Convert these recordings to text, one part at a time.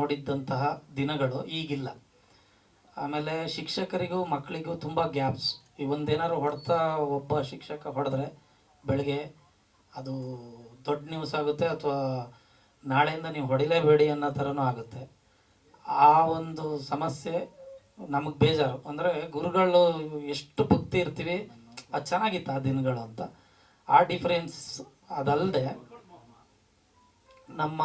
ನೋಡಿದ್ದಂತಹ ದಿನಗಳು ಈಗಿಲ್ಲ. ಆಮೇಲೆ ಶಿಕ್ಷಕರಿಗೂ ಮಕ್ಕಳಿಗೂ ತುಂಬ ಗ್ಯಾಪ್ಸ್ ಈ ಒಂದೇನಾದ್ರು ಹೊಡ್ತಾ ಒಬ್ಬ ಶಿಕ್ಷಕ ಹೊಡೆದ್ರೆ ಬೆಳಗ್ಗೆ ಅದು ದೊಡ್ಡ ನ್ಯೂಸ್ ಆಗುತ್ತೆ ಅಥವಾ ನಾಳೆಯಿಂದ ನೀವು ಹೊಡಿಲೇಬೇಡಿ ಅನ್ನೋ ಥರನೂ ಆಗುತ್ತೆ. ಆ ಒಂದು ಸಮಸ್ಯೆ ನಮಗೆ ಬೇಜಾರು. ಅಂದರೆ ಗುರುಗಳು ಎಷ್ಟು ಭಕ್ತಿ ಇರ್ತೀವಿ, ಅದು ಚೆನ್ನಾಗಿತ್ತು ಆ ದಿನಗಳು ಅಂತ. ಆ ಡಿಫ್ರೆನ್ಸ್ ಅದಲ್ಲದೆ ನಮ್ಮ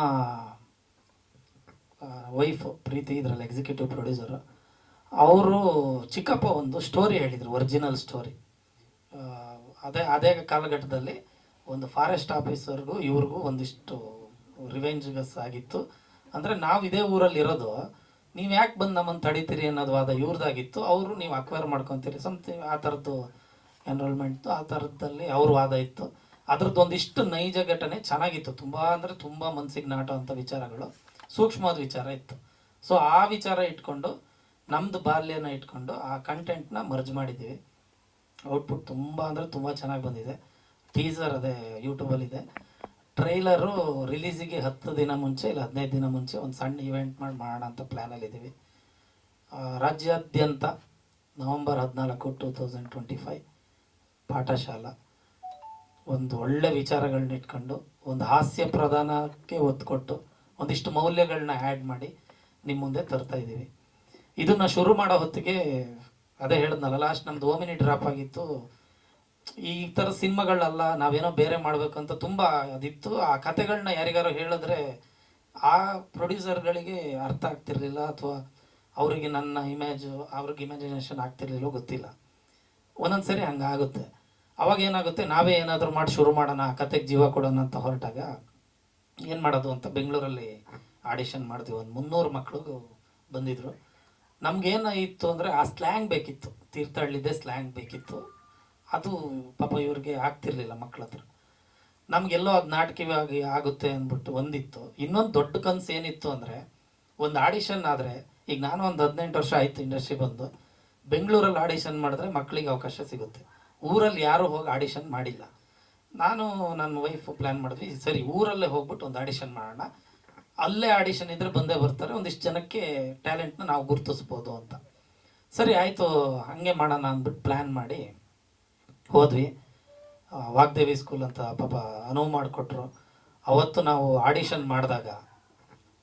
ವೈಫ್ ಪ್ರೀತಿ ಇದರಲ್ಲಿ ಎಕ್ಸಿಕ್ಯೂಟಿವ್ ಪ್ರೊಡ್ಯೂಸರು ಅವರು ಚಿಕ್ಕಪ್ಪ ಒಂದು ಸ್ಟೋರಿ ಹೇಳಿದರು ಒರಿಜಿನಲ್ ಸ್ಟೋರಿ ಅದೇ ಅದೇ ಕಾಲಘಟ್ಟದಲ್ಲಿ ಒಂದು ಫಾರೆಸ್ಟ್ ಆಫೀಸರ್ಗೂ ಇವ್ರಿಗೂ ಒಂದಿಷ್ಟು ರಿವೆಂಜ್ಗಸ್ ಆಗಿತ್ತು. ಅಂದರೆ ನಾವು ಇದೇ ಊರಲ್ಲಿ ಇರೋದು, ನೀವು ಯಾಕೆ ಬಂದು ನಮ್ಮನ್ನು ತಡಿತೀರಿ ಅನ್ನೋದು ವಾದ ಇವ್ರದ್ದಾಗಿತ್ತು ಅವರು ನೀವು ಅಕ್ವೈರ್ ಮಾಡ್ಕೊತೀರಿ ಸಮಥಿಂಗ್ ಆ ಥರದ್ದು ಎನ್ರೋಲ್ಮೆಂಟ್ದು ಆ ಥರದ್ದಲ್ಲಿ ಅವ್ರ ವಾದ ಇತ್ತು. ಅದ್ರದ್ದು ಒಂದಿಷ್ಟು ನೈಜ ಘಟನೆ ಚೆನ್ನಾಗಿತ್ತು. ತುಂಬ ಅಂದರೆ ತುಂಬ ಮನ್ಸಿಗೆ ನಾಟುವಂಥ ವಿಚಾರಗಳು. ಸೂಕ್ಷ್ಮವಾದ ವಿಚಾರ ಇತ್ತು. ಸೊ ಆ ವಿಚಾರ ಇಟ್ಕೊಂಡು ನಮ್ಮದು ಬಾಲ್ಯನ ಇಟ್ಕೊಂಡು ಆ ಕಂಟೆಂಟ್ನ ಮರ್ಜ್ ಮಾಡಿದ್ದೀವಿ. ಔಟ್ಪುಟ್ ತುಂಬ ಅಂದರೆ ತುಂಬ ಚೆನ್ನಾಗಿ ಬಂದಿದೆ. ಟೀಸರ್ ಅದೇ ಯೂಟ್ಯೂಬಲ್ಲಿದೆ ಟ್ರೈಲರು ರಿಲೀಸಿಗೆ ಹತ್ತು ದಿನ ಮುಂಚೆ ಇಲ್ಲ ಹದಿನೈದು ದಿನ ಮುಂಚೆ ಒಂದು ಸಣ್ಣ ಇವೆಂಟ್ ಮಾಡಿ, ಮಾಡೋಣ ಅಂತ ಪ್ಲ್ಯಾನಲ್ಲಿದ್ದೀವಿ ರಾಜ್ಯಾದ್ಯಂತ ನವಂಬರ್ ಹದಿನಾಲ್ಕು ಟು ತೌಸಂಡ್ ಟ್ವೆಂಟಿ ಫೈವ್ ಪಾಠಶಾಲಾ. ಒಂದು ಒಳ್ಳೆ ವಿಚಾರಗಳನ್ನ ಇಟ್ಕೊಂಡು, ಒಂದು ಹಾಸ್ಯ ಪ್ರಧಾನಕ್ಕೆ ಒತ್ತು ಕೊಟ್ಟು ಒಂದಿಷ್ಟು ಮೌಲ್ಯಗಳನ್ನ ಆ್ಯಡ್ ಮಾಡಿ ನಿಮ್ಮ ಮುಂದೆ ತರ್ತಾ ಇದ್ದೀವಿ. ಇದನ್ನು ಶುರು ಮಾಡೋ ಹೊತ್ತಿಗೆ ಅದೇ ಹೇಳಿದ್ನಲ್ಲ ಲಾಸ್ಟ್ ನಮ್ದು ಓಮಿನಿ ಡ್ರಾಪ್ ಆಗಿತ್ತು. ಈ ಥರ ಸಿನಿಮಾಗಳಲ್ಲ ನಾವೇನೋ ಬೇರೆ ಮಾಡಬೇಕಂತ ತುಂಬ ಅದಿತ್ತು. ಆ ಕತೆಗಳನ್ನ ಯಾರಿಗಾರು ಹೇಳಿದ್ರೆ ಆ ಪ್ರೊಡ್ಯೂಸರ್ಗಳಿಗೆ ಅರ್ಥ ಆಗ್ತಿರ್ಲಿಲ್ಲ ಅಥವಾ ಅವರಿಗೆ ನನ್ನ ಇಮೇಜು ಅವ್ರಿಗೆ ಇಮ್ಯಾಜಿನೇಷನ್ ಆಗ್ತಿರ್ಲಿಲ್ಲ ಗೊತ್ತಿಲ್ಲ. ಒಂದೊಂದು ಸರಿ ಹಂಗಾಗುತ್ತೆ. ಅವಾಗ ಏನಾಗುತ್ತೆ, ನಾವೇ ಏನಾದರೂ ಮಾಡಿ ಶುರು ಮಾಡೋಣ, ಆ ಕತೆಗೆ ಜೀವ ಕೊಡೋಣ ಅಂತ ಹೊರಟಾಗ ಏನು ಮಾಡೋದು ಅಂತ ಬೆಂಗಳೂರಲ್ಲಿ ಆಡಿಷನ್ ಮಾಡಿದ್ವಿ ಒಂದು ಮುನ್ನೂರು ಮಕ್ಕಳು ಬಂದಿದ್ರು. ಇತ್ತು ಅಂದರೆ ಆ ಸ್ಲ್ಯಾಂಗ್ ಬೇಕಿತ್ತು. ತೀರ್ಥಹಳ್ಳಿದೆ ಸ್ಲ್ಯಾಂಗ್ ಬೇಕಿತ್ತು. ಅದು ಪಾಪ ಇವ್ರಿಗೆ ಆಗ್ತಿರ್ಲಿಲ್ಲ ಮಕ್ಕಳ ಹತ್ರ. ನಮಗೆಲ್ಲೋ ಅದು ನಾಟಕವಾಗಿ ಆಗುತ್ತೆ ಅಂದ್ಬಿಟ್ಟು ಒಂದಿತ್ತು. ಇನ್ನೊಂದು ದೊಡ್ಡ ಕನಸು ಏನಿತ್ತು ಅಂದರೆ ಒಂದು ಆಡಿಷನ್ ಆದರೆ ಈಗ ನಾನು ಒಂದು ಹದಿನೆಂಟು ವರ್ಷ ಆಯಿತು ಇಂಡಸ್ಟ್ರಿ ಬಂದು. ಬೆಂಗಳೂರಲ್ಲಿ ಆಡಿಷನ್ ಮಾಡಿದ್ರೆ ಮಕ್ಕಳಿಗೆ ಅವಕಾಶ ಸಿಗುತ್ತೆ. ಊರಲ್ಲಿ ಯಾರೂ ಹೋಗಿ ಆಡಿಷನ್ ಮಾಡಿಲ್ಲ. ನಾನು ನನ್ನ ವೈಫ್ ಪ್ಲ್ಯಾನ್ ಮಾಡಿದ್ವಿ ಸರಿ ಊರಲ್ಲೇ ಹೋಗ್ಬಿಟ್ಟು ಒಂದು ಆಡಿಷನ್ ಮಾಡೋಣ. ಅಲ್ಲೇ ಆಡಿಷನ್ ಇದ್ರೆ ಬಂದೇ ಬರ್ತಾರೆ, ಒಂದಿಷ್ಟು ಜನಕ್ಕೆ ಟ್ಯಾಲೆಂಟ್ನ ನಾವು ಗುರುತಿಸ್ಬೋದು ಅಂತ. ಸರಿ, ಆಯಿತು, ಹಾಗೆ ಮಾಡೋಣ ಅಂದ್ಬಿಟ್ಟು ಪ್ಲ್ಯಾನ್ ಮಾಡಿ ಹೋದ್ವಿ. ವಾಗ್ದೇವಿ ಸ್ಕೂಲ್ ಅಂತ ಪಾಪ ಅನುವು ಮಾಡಿಕೊಟ್ರು. ಅವತ್ತು ನಾವು ಆಡಿಷನ್ ಮಾಡಿದಾಗ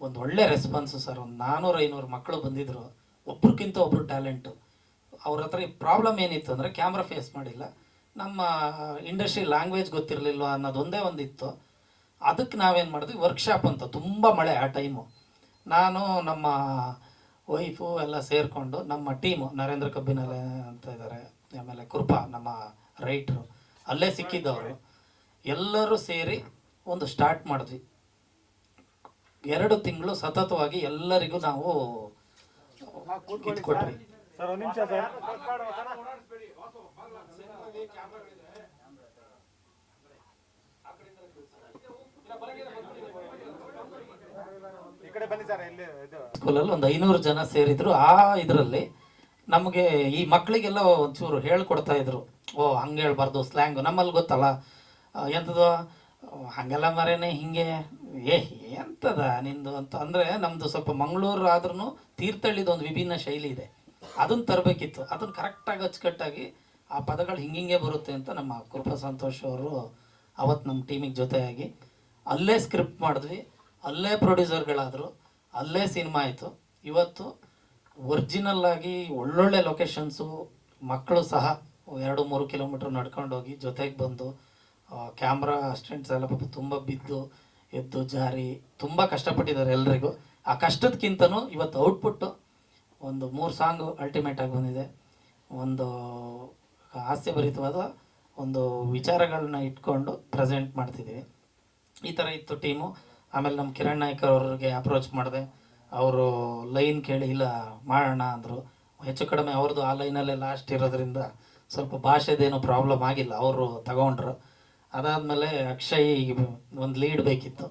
ಒಂದು ಒಳ್ಳೆ ರೆಸ್ಪಾನ್ಸು ಸರ್ ಒಂದು ನಾನ್ನೂರು ಐನೂರು ಮಕ್ಕಳು ಬಂದಿದ್ದರು ಒಬ್ರಿಗಿಂತ ಒಬ್ಬರು ಟ್ಯಾಲೆಂಟು ಅವ್ರ ಹತ್ರ ಪ್ರಾಬ್ಲಮ್ ಏನಿತ್ತು ಅಂದರೆ ಕ್ಯಾಮ್ರಾ ಫೇಸ್ ಮಾಡಿಲ್ಲ. ನಮ್ಮ ಇಂಡಸ್ಟ್ರಿ ಲ್ಯಾಂಗ್ವೇಜ್ ಗೊತ್ತಿರಲಿಲ್ಲ ಅನ್ನೋದೊಂದೇ ಒಂದಿತ್ತು. ಅದಕ್ಕೆ ನಾವೇನು ಮಾಡಿದ್ವಿ? ವರ್ಕ್ಶಾಪ್ ಅಂತ ತುಂಬ ಮಳೆ ಆ ಟೈಮು ನಾನು ನಮ್ಮ ವೈಫು ಎಲ್ಲ ಸೇರಿಕೊಂಡು ನಮ್ಮ ಟೀಮು ನರೇಂದ್ರ ಕಬ್ಬಿನಲೆ ಅಂತ ಇದ್ದಾರೆ ಆಮೇಲೆ ಕೃಪಾ ನಮ್ಮ ರೈಟ್ರು ಅಲ್ಲೇ ಸಿಕ್ಕಿದ್ದವರು. ಎಲ್ಲರೂ ಸೇರಿ ಒಂದು ಸ್ಟಾರ್ಟ್ ಮಾಡಿದ್ವಿ. ಎರಡು ತಿಂಗಳು ಸತತವಾಗಿ ಎಲ್ಲರಿಗೂ ನಾವು ಇದು ಸ್ಕೂಲಲ್ಲಿ ಒಂದು ಐನೂರು ಜನ ಸೇರಿದ್ರು. ಆ ಇದರಲ್ಲಿ ನಮಗೆ ಈ ಮಕ್ಕಳಿಗೆಲ್ಲ ಒಂಚೂರು ಹೇಳ್ಕೊಡ್ತಾ ಇದ್ರು. ಓ ಹಂಗೆ ಹೇಳ್ಬಾರ್ದು ಸ್ಲ್ಯಾಂಗ್ ನಮ್ಮಲ್ಲಿ ಗೊತ್ತಲ್ಲ. ಎಂಥದ್ದು ಹಂಗೆಲ್ಲ ಮರೇನೆ ಹಿಂಗೆ. ಏ, ಎಂತದ ನಿಂದು ಅಂತ. ಅಂದರೆ ನಮ್ಮದು ಸ್ವಲ್ಪ ಮಂಗಳೂರು ಆದ್ರೂ ತೀರ್ಥಹಳ್ಳಿದ್ ಒಂದು ವಿಭಿನ್ನ ಶೈಲಿ ಇದೆ. ಅದನ್ನ ತರಬೇಕಿತ್ತು. ಅದನ್ನ ಕರೆಕ್ಟಾಗಿ ಅಚ್ಚುಕಟ್ಟಾಗಿ ಆ ಪದಗಳು ಹಿಂಗಿಂಗೆ ಬರುತ್ತೆ ಅಂತ ನಮ್ಮ ಕೃಪಾ ಸಂತೋಷ್ ಅವರು ಅವತ್ತು ನಮ್ಮ ಟೀಮಿಗೆ ಜೊತೆಯಾಗಿ ಅಲ್ಲೇ ಸ್ಕ್ರಿಪ್ಟ್ ಮಾಡಿದ್ವಿ, ಅಲ್ಲೇ ಪ್ರೊಡ್ಯೂಸರ್ಗಳಾದರು ಅಲ್ಲೇ ಸಿನಿಮಾ ಆಯಿತು. ಇವತ್ತು ಒರಿಜಿನಲ್ ಆಗಿ ಒಳ್ಳೊಳ್ಳೆ ಲೊಕೇಶನ್ಸು ಮಕ್ಕಳು ಸಹ ಎರಡು ಮೂರು ಕಿಲೋಮೀಟ್ರ್ ನಡ್ಕೊಂಡು ಹೋಗಿ ಜೊತೆಗೆ ಬಂದು ಕ್ಯಾಮ್ರಾ ಅಸ್ಟೆಂಟ್ಸ್ ಎಲ್ಲ ಪಾಪ ತುಂಬ ಬಿದ್ದು, ಎದ್ದು ಜಾರಿ, ತುಂಬ ಕಷ್ಟಪಟ್ಟಿದ್ದಾರೆ ಎಲ್ರಿಗೂ. ಆ ಕಷ್ಟದಕ್ಕಿಂತನೂ ಇವತ್ತು ಔಟ್ಪುಟ್ಟು ಒಂದು ಮೂರು ಸಾಂಗು ಅಲ್ಟಿಮೇಟಾಗಿ ಬಂದಿದೆ. ಒಂದು ಹಾಸ್ಯಭರಿತವಾದ ಒಂದು ವಿಚಾರಗಳನ್ನ ಇಟ್ಕೊಂಡು ಪ್ರೆಸೆಂಟ್ ಮಾಡ್ತಿದ್ದೀವಿ. ಈ ಥರ ಇತ್ತು ಟೀಮು. ಆಮೇಲೆ ನಮ್ಮ ಕಿರಣ್ ನಾಯ್ಕ ಅವ್ರಿಗೆ ಅಪ್ರೋಚ್ ಮಾಡಿದೆ. ಅವರು ಲೈನ್ ಕೇಳಿ, ಇಲ್ಲ, ಮಾಡೋಣ ಅಂದರು. ಹೆಚ್ಚು ಕಡಿಮೆ ಅವ್ರದ್ದು ಆ ಲೈನಲ್ಲೇ ಲಾಸ್ಟ್ ಇರೋದ್ರಿಂದ ಸ್ವಲ್ಪ ಭಾಷೆದೇನು ಪ್ರಾಬ್ಲಮ್ ಆಗಿಲ್ಲ. ಅವರು ತಗೊಂಡ್ರು. ಅದಾದಮೇಲೆ ಅಕ್ಷಯ್ ಒಂದು ಲೀಡ್ ಬೇಕಿತ್ತು.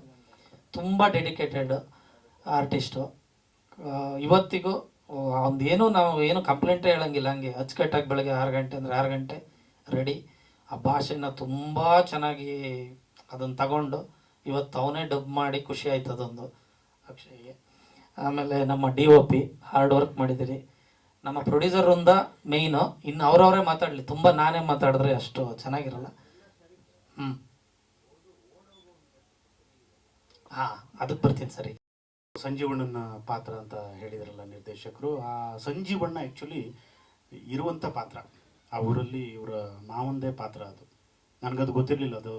ತುಂಬ ಡೆಡಿಕೇಟೆಡ್ ಆರ್ಟಿಸ್ಟು ಇವತ್ತಿಗೂ ಏನು ನಾವು ಏನು ಕಂಪ್ಲೇಂಟೇ ಹೇಳಂಗಿಲ್ಲ. ಹಂಗೆ ಅಚ್ಚುಕಟ್ಟಾಗಿ ಬೆಳಗ್ಗೆ ಆರು ಗಂಟೆ ಅಂದರೆ ಆರು ಗಂಟೆ ರೆಡಿ ಆ ಭಾಷೆನ ತುಂಬ ಚೆನ್ನಾಗಿ ಅದನ್ನು ತಗೊಂಡು ಇವತ್ತು ಅವನೇ ಡಬ್ ಮಾಡಿ ಖುಷಿ ಆಯ್ತು ಅದೊಂದು. ಅಕ್ಷಯ್ಗೆ. ಆಮೇಲೆ ನಮ್ಮ D O P hard work ಮಾಡಿದಿರಿ. ನಮ್ಮ ಪ್ರೊಡ್ಯೂಸರ್ ಒಂದ ಮೇಯ್ನು ಇನ್ನು ಅವ್ರವರೇ ಮಾತಾಡಲಿ. ತುಂಬ ನಾನೇ ಮಾತಾಡಿದ್ರೆ ಅಷ್ಟು ಚೆನ್ನಾಗಿರಲ್ಲ. ಹ್ಞೂ ಹಾಂ ಅದಕ್ಕೆ ಬರ್ತೀನಿ ಸರಿ. ಸಂಜೀವಣ್ಣನ ಪಾತ್ರ ಅಂತ ಹೇಳಿದ್ರಲ್ಲ ನಿರ್ದೇಶಕರು, ಆ ಸಂಜೀವಣ್ಣ ಆ್ಯಕ್ಚುಲಿ ಇರುವಂಥ ಪಾತ್ರ. ಆ ಊರಲ್ಲಿ ಇವರ ಮಾವಂದೇ ಪಾತ್ರ ಅದು. ನನಗದು ಗೊತ್ತಿರಲಿಲ್ಲ, ಅದು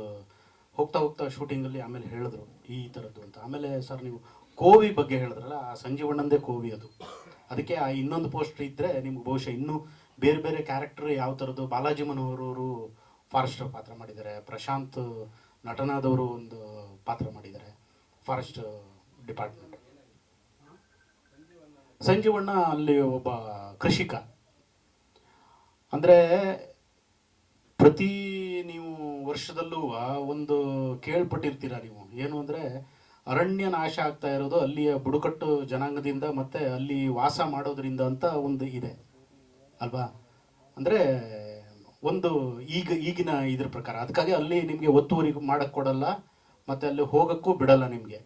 ಹೋಗ್ತಾ ಹೋಗ್ತಾ ಶೂಟಿಂಗಲ್ಲಿ ಆಮೇಲೆ ಹೇಳಿದ್ರು ಈ ಥರದ್ದು ಅಂತ. ಆಮೇಲೆ ಸರ್ ನೀವು ಕೋವಿ ಬಗ್ಗೆ ಹೇಳಿದ್ರಲ್ಲ, ಆ ಸಂಜೀವಣ್ಣಂದೇ ಕೋವಿ ಅದು. ಅದಕ್ಕೆ ಆ ಇನ್ನೊಂದು ಪೋಸ್ಟರ್ ಇದ್ದರೆ ನಿಮ್ಗೆ ಬಹುಶಃ ಇನ್ನೂ ಬೇರೆ ಬೇರೆ ಕ್ಯಾರೆಕ್ಟರ್ ಯಾವ ಥರದ್ದು ಬಾಲಾಜಿ ಮನೋಹರವರು ಫಾರೆಸ್ಟರ್ ಪಾತ್ರ ಮಾಡಿದ್ದಾರೆ, ಪ್ರಶಾಂತ್ ನಟನಾದವರು ಒಂದು ಪಾತ್ರ ಮಾಡಿದ್ದಾರೆ ಫಾರೆಸ್ಟ್ ಡಿಪಾರ್ಟ್ಮೆಂಟ್ ಸಂಜೀವಣ್ಣ ಅಲ್ಲಿ ಒಬ್ಬ ಕೃಷಿಕ. ಅಂದರೆ ಪ್ರತಿ ನೀವು ವರ್ಷದಲ್ಲೂ ಒಂದು ಕೇಳ್ಪಟ್ಟಿರ್ತೀರ ನೀವು. ಏನು ಅಂದರೆ ಅರಣ್ಯ ನಾಶ ಆಗ್ತಾ ಇರೋದು ಅಲ್ಲಿಯ ಬುಡಕಟ್ಟು ಜನಾಂಗದಿಂದ ಮತ್ತೆ ಅಲ್ಲಿ ವಾಸ ಮಾಡೋದ್ರಿಂದ ಅಂತ ಒಂದು ಇದೆ. ಅಲ್ವಾ? ಅಂದರೆ ಒಂದು ಈಗ, ಈಗಿನ ಇದ್ರ ಪ್ರಕಾರ. ಅದಕ್ಕಾಗಿ ಅಲ್ಲಿ ನಿಮಗೆ ಒತ್ತುವರಿ ಮಾಡಕ್ಕೆ ಕೊಡಲ್ಲ, ಮತ್ತು ಅಲ್ಲಿ ಹೋಗೋಕ್ಕೂ ಬಿಡಲ್ಲ ನಿಮಗೆ.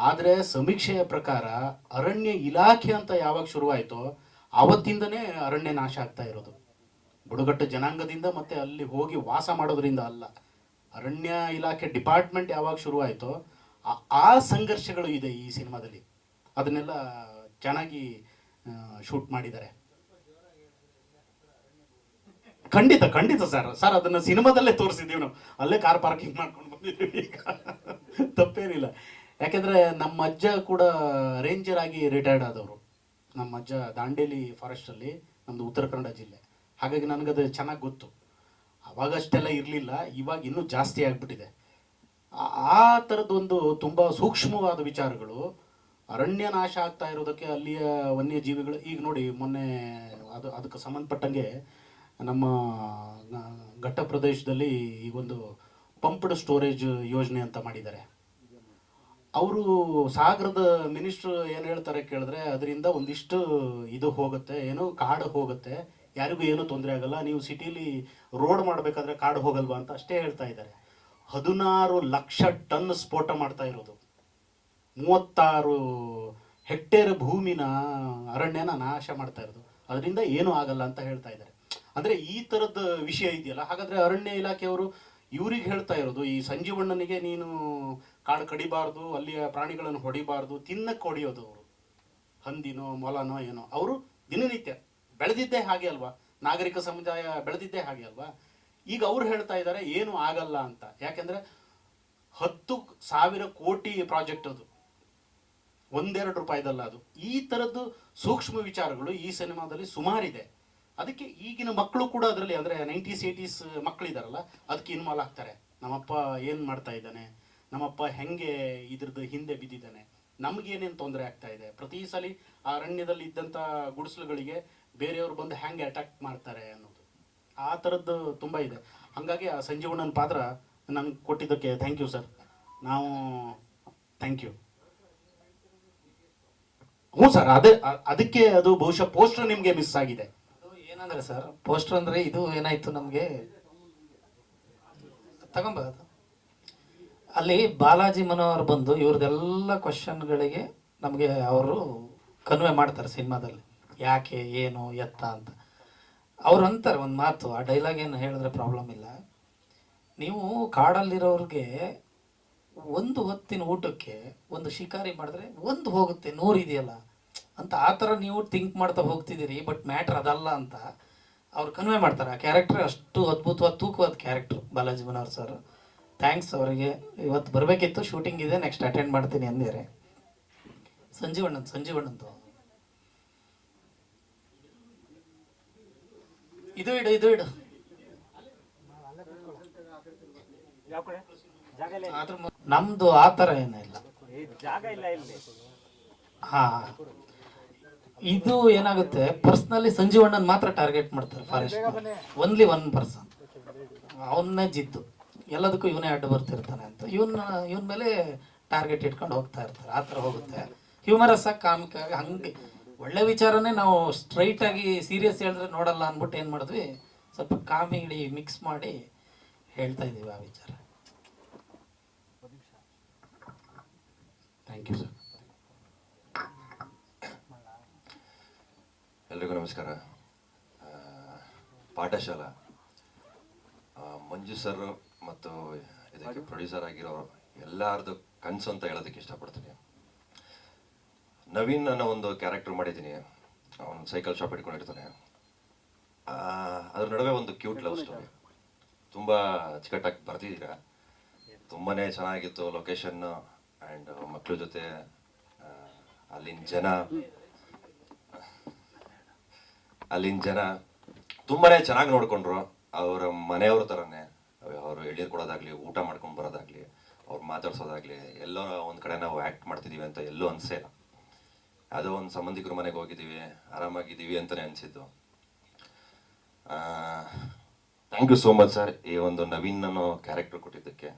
ಆದರೆ ಸಮೀಕ್ಷೆಯ ಪ್ರಕಾರ ಅರಣ್ಯ ಇಲಾಖೆ ಅಂತ ಯಾವಾಗ ಶುರುವಾಯಿತೋ ಆವತ್ತಿಂದನೇ ಅರಣ್ಯ ನಾಶ ಆಗ್ತಾ ಇರೋದು. ಬುಡಕಟ್ಟು ಜನಾಂಗದಿಂದ ಮತ್ತೆ ಅಲ್ಲಿ ಹೋಗಿ ವಾಸ ಮಾಡೋದ್ರಿಂದ ಅಲ್ಲ. ಅರಣ್ಯ ಇಲಾಖೆ ಡಿಪಾರ್ಟ್ಮೆಂಟ್ ಯಾವಾಗ ಶುರುವಾಯಿತೋ ಆ- ಸಂಘರ್ಷಗಳು ಇದೆ ಈ ಸಿನಿಮಾದಲ್ಲಿ. ಅದನ್ನೆಲ್ಲ ಚೆನ್ನಾಗಿ ಶೂಟ್ ಮಾಡಿದ್ದಾರೆ. ಖಂಡಿತ ಖಂಡಿತ ಸರ್. ಸರ್, ಅದನ್ನ ಸಿನಿಮಾದಲ್ಲೇ ತೋರಿಸಿದ್ದೀವಿ ನಾವು. ಅಲ್ಲೇ ಕಾರ್ ಪಾರ್ಕಿಂಗ್ ಮಾಡ್ಕೊಂಡು ಬಂದಿದ್ದೀವಿ ತಪ್ಪೇನಿಲ್ಲ. ಯಾಕೆಂದ್ರೆ ನಮ್ಮ ಅಜ್ಜ ಕೂಡ ರೇಂಜರ್ ಆಗಿ ರಿಟೈರ್ಡ್ ಆದವರು. ನಮ್ಮ ಅಜ್ಜ ದಾಂಡೇಲಿ ಫಾರೆಸ್ಟ್ ಅಲ್ಲಿ ನಮ್ದು ಉತ್ತರ ಕನ್ನಡ ಜಿಲ್ಲೆ. ಹಾಗಾಗಿ ನನಗದು ಚೆನ್ನಾಗಿ ಗೊತ್ತು. ಅವಾಗ ಅಷ್ಟೆಲ್ಲ ಇರಲಿಲ್ಲ, ಇವಾಗ ಇನ್ನೂ ಜಾಸ್ತಿ ಆಗ್ಬಿಟ್ಟಿದೆ. ಆ- ಥರದ್ದೊಂದು ತುಂಬ ಸೂಕ್ಷ್ಮವಾದ ವಿಚಾರಗಳು ಅರಣ್ಯ ನಾಶ ಆಗ್ತಾ ಇರೋದಕ್ಕೆ ಅಲ್ಲಿಯ ವನ್ಯಜೀವಿಗಳು, ಈಗ ನೋಡಿ ಮೊನ್ನೆ ಅದು, ಅದಕ್ಕೆ ಸಂಬಂಧಪಟ್ಟಂಗೆ ನಮ್ಮ ಘಟ್ಟ ಪ್ರದೇಶದಲ್ಲಿ ಈಗೊಂದು ಪಂಪ್ಡ್ ಸ್ಟೋರೇಜ್ ಯೋಜನೆ ಅಂತ ಮಾಡಿದ್ದಾರೆ. ಅವರು ಸಾಗರದ ಮಿನಿಸ್ಟ್ರು ಏನು ಹೇಳ್ತಾರೆ ಕೇಳಿದ್ರೆ, ಅದರಿಂದ ಒಂದಿಷ್ಟು ಇದು ಹೋಗುತ್ತೆ, ಏನು ಕಾಡು ಹೋಗುತ್ತೆ, ಯಾರಿಗೂ ಏನು ತೊಂದರೆ ಆಗಲ್ಲ, ನೀವು ಸಿಟಿಲಿ ರೋಡ್ ಮಾಡಬೇಕಾದ್ರೆ ಕಾಡು ಹೋಗಲ್ವಾ ಅಂತ ಅಷ್ಟೇ ಹೇಳ್ತಾ ಇದ್ದಾರೆ. ಹದಿನಾರು ಲಕ್ಷ ಟನ್ ಸ್ಫೋಟ ಮಾಡ್ತಾ ಇರೋದು. ಮೂವತ್ತಾರು ಹೆಕ್ಟೇರ್ ಭೂಮಿನ ಅರಣ್ಯನ ನಾಶ ಮಾಡ್ತಾ ಇರೋದು. ಅದರಿಂದ ಏನೂ ಆಗಲ್ಲ ಅಂತ ಹೇಳ್ತಾ ಇದ್ದಾರೆ. ಅಂದರೆ ಈ ಥರದ ವಿಷಯ ಇದೆಯಲ್ಲ, ಹಾಗಾದರೆ ಅರಣ್ಯ ಇಲಾಖೆಯವರು ಇವ್ರಿಗೆ ಹೇಳ್ತಾ ಇರೋದು, ಈ ಸಂಜೀವಣ್ಣನಿಗೆ ನೀನು ಕಾಡು ಕಡಿಬಾರ್ದು, ಅಲ್ಲಿಯ ಪ್ರಾಣಿಗಳನ್ನು ಹೊಡಿಬಾರ್ದು ತಿನ್ನಕ್ಕೆ ಹೊಡಿಯೋದು ಅವರು. ಹಂದಿನೋ, ಮೊಲನೋ ಏನೋ. ಅವರು ದಿನನಿತ್ಯ ಬೆಳೆದಿದ್ದೇ ಹಾಗೆ ಅಲ್ವಾ? ನಾಗರಿಕ ಸಮುದಾಯ ಬೆಳೆದಿದ್ದೇ ಹಾಗೆ ಅಲ್ವಾ? ಈಗ ಅವ್ರು ಹೇಳ್ತಾ ಇದ್ದಾರೆ ಏನು ಆಗಲ್ಲ ಅಂತ. ಯಾಕೆಂದ್ರೆ ಹತ್ತು ಸಾವಿರ ಕೋಟಿ ಪ್ರಾಜೆಕ್ಟ್ ಅದು. ಒಂದೆರಡು ರೂಪಾಯಿದಲ್ಲ ಅದು. ಈ ಥರದ್ದು ಸೂಕ್ಷ್ಮ ವಿಚಾರಗಳು ಈ ಸಿನಿಮಾದಲ್ಲಿ ಸುಮಾರಿದೆ. ಅದಕ್ಕೆ ಈಗಿನ ಮಕ್ಕಳು ಕೂಡ ಅದರಲ್ಲಿ ಅಂದರೆ ನೈಂಟೀಸ್, ಏಯ್ಟೀಸ್ ಮಕ್ಕಳಿದಾರಲ್ಲ ಅದಕ್ಕೆ ಇನ್ವಾಲ್ವ್ ಆಗ್ತಾರೆ. ನಮ್ಮಪ್ಪ ಏನು ಮಾಡ್ತಾ ಇದ್ದಾನೆ? ನಮ್ಮಪ್ಪ ಹೆಂಗೆ ಇದ್ರದ್ದು ಹಿಂದೆ ಬಿದ್ದಿದ್ದಾನೆ, ನಮಗೇನೇನು ತೊಂದರೆ ಆಗ್ತಾ ಇದೆ? ಪ್ರತಿ ಸಲ ಆ ಅರಣ್ಯದಲ್ಲಿ ಇದ್ದಂಥ ಗುಡಿಸಲುಗಳಿಗೆ ಬೇರೆಯವರು ಬಂದು ಹೆಂಗೆ ಅಟ್ಯಾಕ್ ಮಾಡ್ತಾರೆ ಅನ್ನೋದು. ಆ ಥರದ್ದು ತುಂಬ ಇದೆ. ಹಾಗಾಗಿ ಆ ಸಂಜೀವಣ್ಣನ ಪಾತ್ರ ನಂಗೆ ಕೊಟ್ಟಿದ್ದಕ್ಕೆ ಥ್ಯಾಂಕ್ ಯು ಸರ್ ನಾವು ಥ್ಯಾಂಕ್ ಯು ಹ್ಞೂ ಸರ್ ಅದೇ ಅದಕ್ಕೆ ಅದು ಬಹುಶಃ ಪೋಸ್ಟರ್ ನಿಮಗೆ ಮಿಸ್ ಆಗಿದೆ. ಏನಂದ್ರೆ ಸರ್ ಪೋಸ್ಟರ್ ಅಂದರೆ ಇದು ಏನಾಯಿತು ನಮಗೆ? ತಗೊಂಬೋದು ಅಲ್ಲಿ ಬಾಲಾಜಿ ಮನೋಹರ್ ಬಂದು ಇವ್ರದ್ದೆಲ್ಲ ಕ್ವಶನ್ಗಳಿಗೆ ನಮಗೆ ಅವರು ಕನ್ವೆ ಮಾಡ್ತಾರೆ ಸಿನಿಮಾದಲ್ಲಿ. ಯಾಕೆ, ಏನು, ಎತ್ತ ಅಂತ. ಅವ್ರು ಅಂತಾರೆ ಒಂದು ಮಾತು, ಆ ಡೈಲಾಗ್ ಏನು ಹೇಳಿದ್ರೆ ಪ್ರಾಬ್ಲಮ್ ಇಲ್ಲ. ನೀವು ಕಾಡಲ್ಲಿರೋರಿಗೆ ಒಂದು ಹೊತ್ತಿನ ಊಟಕ್ಕೆ ಒಂದು ಶಿಕಾರಿ ಮಾಡಿದ್ರೆ ಒಂದು ಹೋಗುತ್ತೆ, ನೂರು ಇದೆಯಲ್ಲ. ಅಂತ ಆ ಥರ ನೀವು ಥಿಂಕ್ ಮಾಡ್ತಾ ಹೋಗ್ತಿದ್ದೀರಿ ಬಟ್ ಮ್ಯಾಟ್ರ್ ಅದಲ್ಲ ಅಂತ ಅವ್ರು ಕನ್ವೆ ಮಾಡ್ತಾರೆ. ಆ ಕ್ಯಾರೆಕ್ಟ್ರ್ ಅಷ್ಟು ಅದ್ಭುತವಾದ, ತೂಕವಾದ character Balaji Manohar sir thanks ಅವರಿಗೆ. ಇವತ್ತು ಬರಬೇಕಿತ್ತು ಶೂಟಿಂಗ್ ಇದೆ ನೆಕ್ಸ್ಟ್ ಅಟೆಂಡ್ ಮಾಡ್ತೀನಿ ಅಂದಿದ್ದಾರೆ ಸಂಜೀವಣ್ಣ ಸಂಜೀವಣ್ಣಂದು. ಇದು ಇಡು ಇದು ಇಡು. ನಮ್ದು ಆ ಥರ ಏನಿಲ್ಲ ಹಾ. ಇದು ಏನಾಗುತ್ತೆ ಪರ್ಸ್ನಲಿ ಸಂಜೀವಣ್ಣನ್ ಮಾತ್ರ ಟಾರ್ಗೆಟ್ ಮಾಡ್ತಾರೆ ಫಾರೆಸ್ಟ್ ಓನ್ಲಿ ಒನ್ ಪರ್ಸನ್ ಅವನ್ನೇ ಜಿದ್ದು. ಎಲ್ಲದಕ್ಕೂ ಇವನೇ ಅಡ್ಡ ಬರ್ತಿರ್ತಾನೆ ಅಂತ. ಇವನ್ ಇವನ್ ಮೇಲೆ ಟಾರ್ಗೆಟ್ ಇಟ್ಕೊಂಡು ಹೋಗ್ತಾ ಇರ್ತಾರೆ. ಆ ಥರ ಹೋಗುತ್ತೆ. ಹ್ಯೂಮರಸ್ ಆಗಿ ಕಾಮಿಕ್ ಆಗಿ, ಹಂಗೆ. ಒಳ್ಳೆ ವಿಚಾರನೇ ನಾವು ಸ್ಟ್ರೈಟ್ ಆಗಿ ಸೀರಿಯಸ್ ಹೇಳಿದ್ರೆ ನೋಡಲ್ಲ ಅಂದ್ಬಿಟ್ಟು ಏನು ಮಾಡಿದ್ವಿ? ಸ್ವಲ್ಪ ಕಾಮಿಡಿ ಮಿಕ್ಸ್ ಮಾಡಿ ಹೇಳ್ತಾ ಇದೀವಿ ಆ ವಿಚಾರ. ಥ್ಯಾಂಕ್ ಯು ಸರ್ ಎಲ್ರಿಗೂ ನಮಸ್ಕಾರ. ಪಾಠಶಾಲಾ. ಮಂಜು ಸರ್ ಮತ್ತು ಇದಕ್ಕೆ ಪ್ರೊಡ್ಯೂಸರ್ ಆಗಿರೋ ಎಲ್ಲಾರದು ಕನಸು ಅಂತ ಹೇಳೋದಕ್ಕೆ ಇಷ್ಟಪಡ್ತೀನಿ. ನವೀನ್ ಅನ್ನೋ ಒಂದು ಕ್ಯಾರೆಕ್ಟರ್ ಮಾಡಿದ್ದೀನಿ. ಅವನು ಸೈಕಲ್ ಶಾಪ್ ಇಟ್ಕೊಂಡಿರ್ತಾನೆ. ಆ, ಅದ್ರ ನಡುವೆ ಒಂದು ಕ್ಯೂಟ್ ಲವ್ ಸ್ಟೋರಿ ತುಂಬ ಅಚ್ಚುಕಟ್ಟಾಗಿ ಬರ್ತಿದ್ದೀರಾ? ತುಂಬಾ ಚೆನ್ನಾಗಿತ್ತು ಲೊಕೇಶನ್ ಆ್ಯಂಡ್ ಮಕ್ಕಳ ಜೊತೆ ಅಲ್ಲಿನ ಜನ. ಅಲ್ಲಿನ ಜನ. ತುಂಬಾನೇ ಚೆನ್ನಾಗಿ ನೋಡಿಕೊಂಡ್ರು. ಅವರ ಮನೆಯವ್ರ ಥರನೇ ಅವರು ಎಳ್ನೀರು ಕೊಡೋದಾಗ್ಲಿ, ಊಟ ಮಾಡ್ಕೊಂಡು ಬರೋದಾಗ್ಲಿ, ಅವ್ರು ಮಾತಾಡ್ಸೋದಾಗ್ಲಿ, ಎಲ್ಲೋ ಒಂದು ಕಡೆ ನಾವು ಆ್ಯಕ್ಟ್ ಮಾಡ್ತಿದ್ದೀವಿ ಅಂತ ಎಲ್ಲೂ ಅನಿಸೇ ಇಲ್ಲ. ಯಾವುದೋ ಒಂದು ಸಂಬಂಧಿಕರ ಮನೆಗೆ ಹೋಗಿದ್ದೀವಿ, ಆರಾಮಾಗಿದ್ದೀವಿ ಅಂತಲೇ ಅನಿಸಿದ್ದು. Thank you so much sir ಈ ಒಂದು ನವೀನ್ ಅನ್ನೋ ಕ್ಯಾರೆಕ್ಟರ್ ಕೊಟ್ಟಿದ್ದಕ್ಕೆ.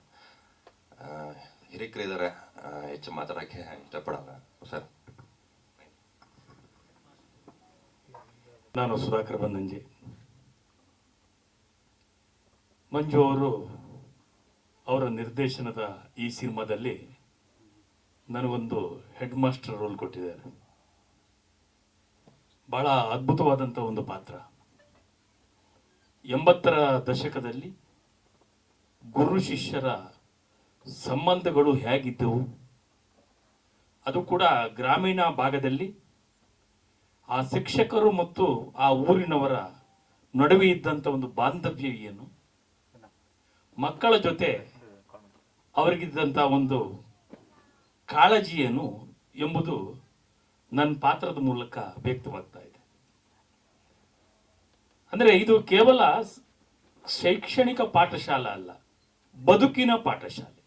ಹಿರಿಕರಿದ್ದಾರೆ ಹೆಚ್ಚು ಮಾತಾಡೋಕ್ಕೆ ಇಷ್ಟಪಡಲ್ಲ ಸರ್ ನಾನು ಸುಧಾಕರ್ ಬಂದಂಜಿ. ಮಂಜು ಅವರು ಅವರ ನಿರ್ದೇಶನದ ಈ ಸಿನಿಮಾದಲ್ಲಿ ನನಗೊಂದು ಹೆಡ್ ಮಾಸ್ಟರ್ ರೋಲ್ ಕೊಟ್ಟಿದ್ದಾರೆ. ಬಹಳ ಅದ್ಭುತವಾದಂಥ ಒಂದು ಪಾತ್ರ. ಎಂಬತ್ತರ ದಶಕದಲ್ಲಿ ಗುರು ಶಿಷ್ಯರ ಸಂಬಂಧಗಳು ಹೇಗಿದ್ದವು? ಅದು ಕೂಡ ಗ್ರಾಮೀಣ ಭಾಗದಲ್ಲಿ ಆ ಶಿಕ್ಷಕರು ಮತ್ತು ಆ ಊರಿನವರ ನಡುವೆ ಇದ್ದಂಥ ಒಂದು ಬಾಂಧವ್ಯ ಏನು? ಮಕ್ಕಳ ಜೊತೆ ಅವರಿಗಿದ್ದಂಥ ಒಂದು ಕಾಳಜಿ ಏನು ಎಂಬುದು ನನ್ನ ಪಾತ್ರದ ಮೂಲಕ ವ್ಯಕ್ತವಾಗ್ತಾ ಇದೆ. ಅಂದರೆ ಇದು ಕೇವಲ ಶೈಕ್ಷಣಿಕ ಪಾಠಶಾಲ ಅಲ್ಲ, ಬದುಕಿನ ಪಾಠಶಾಲೆ.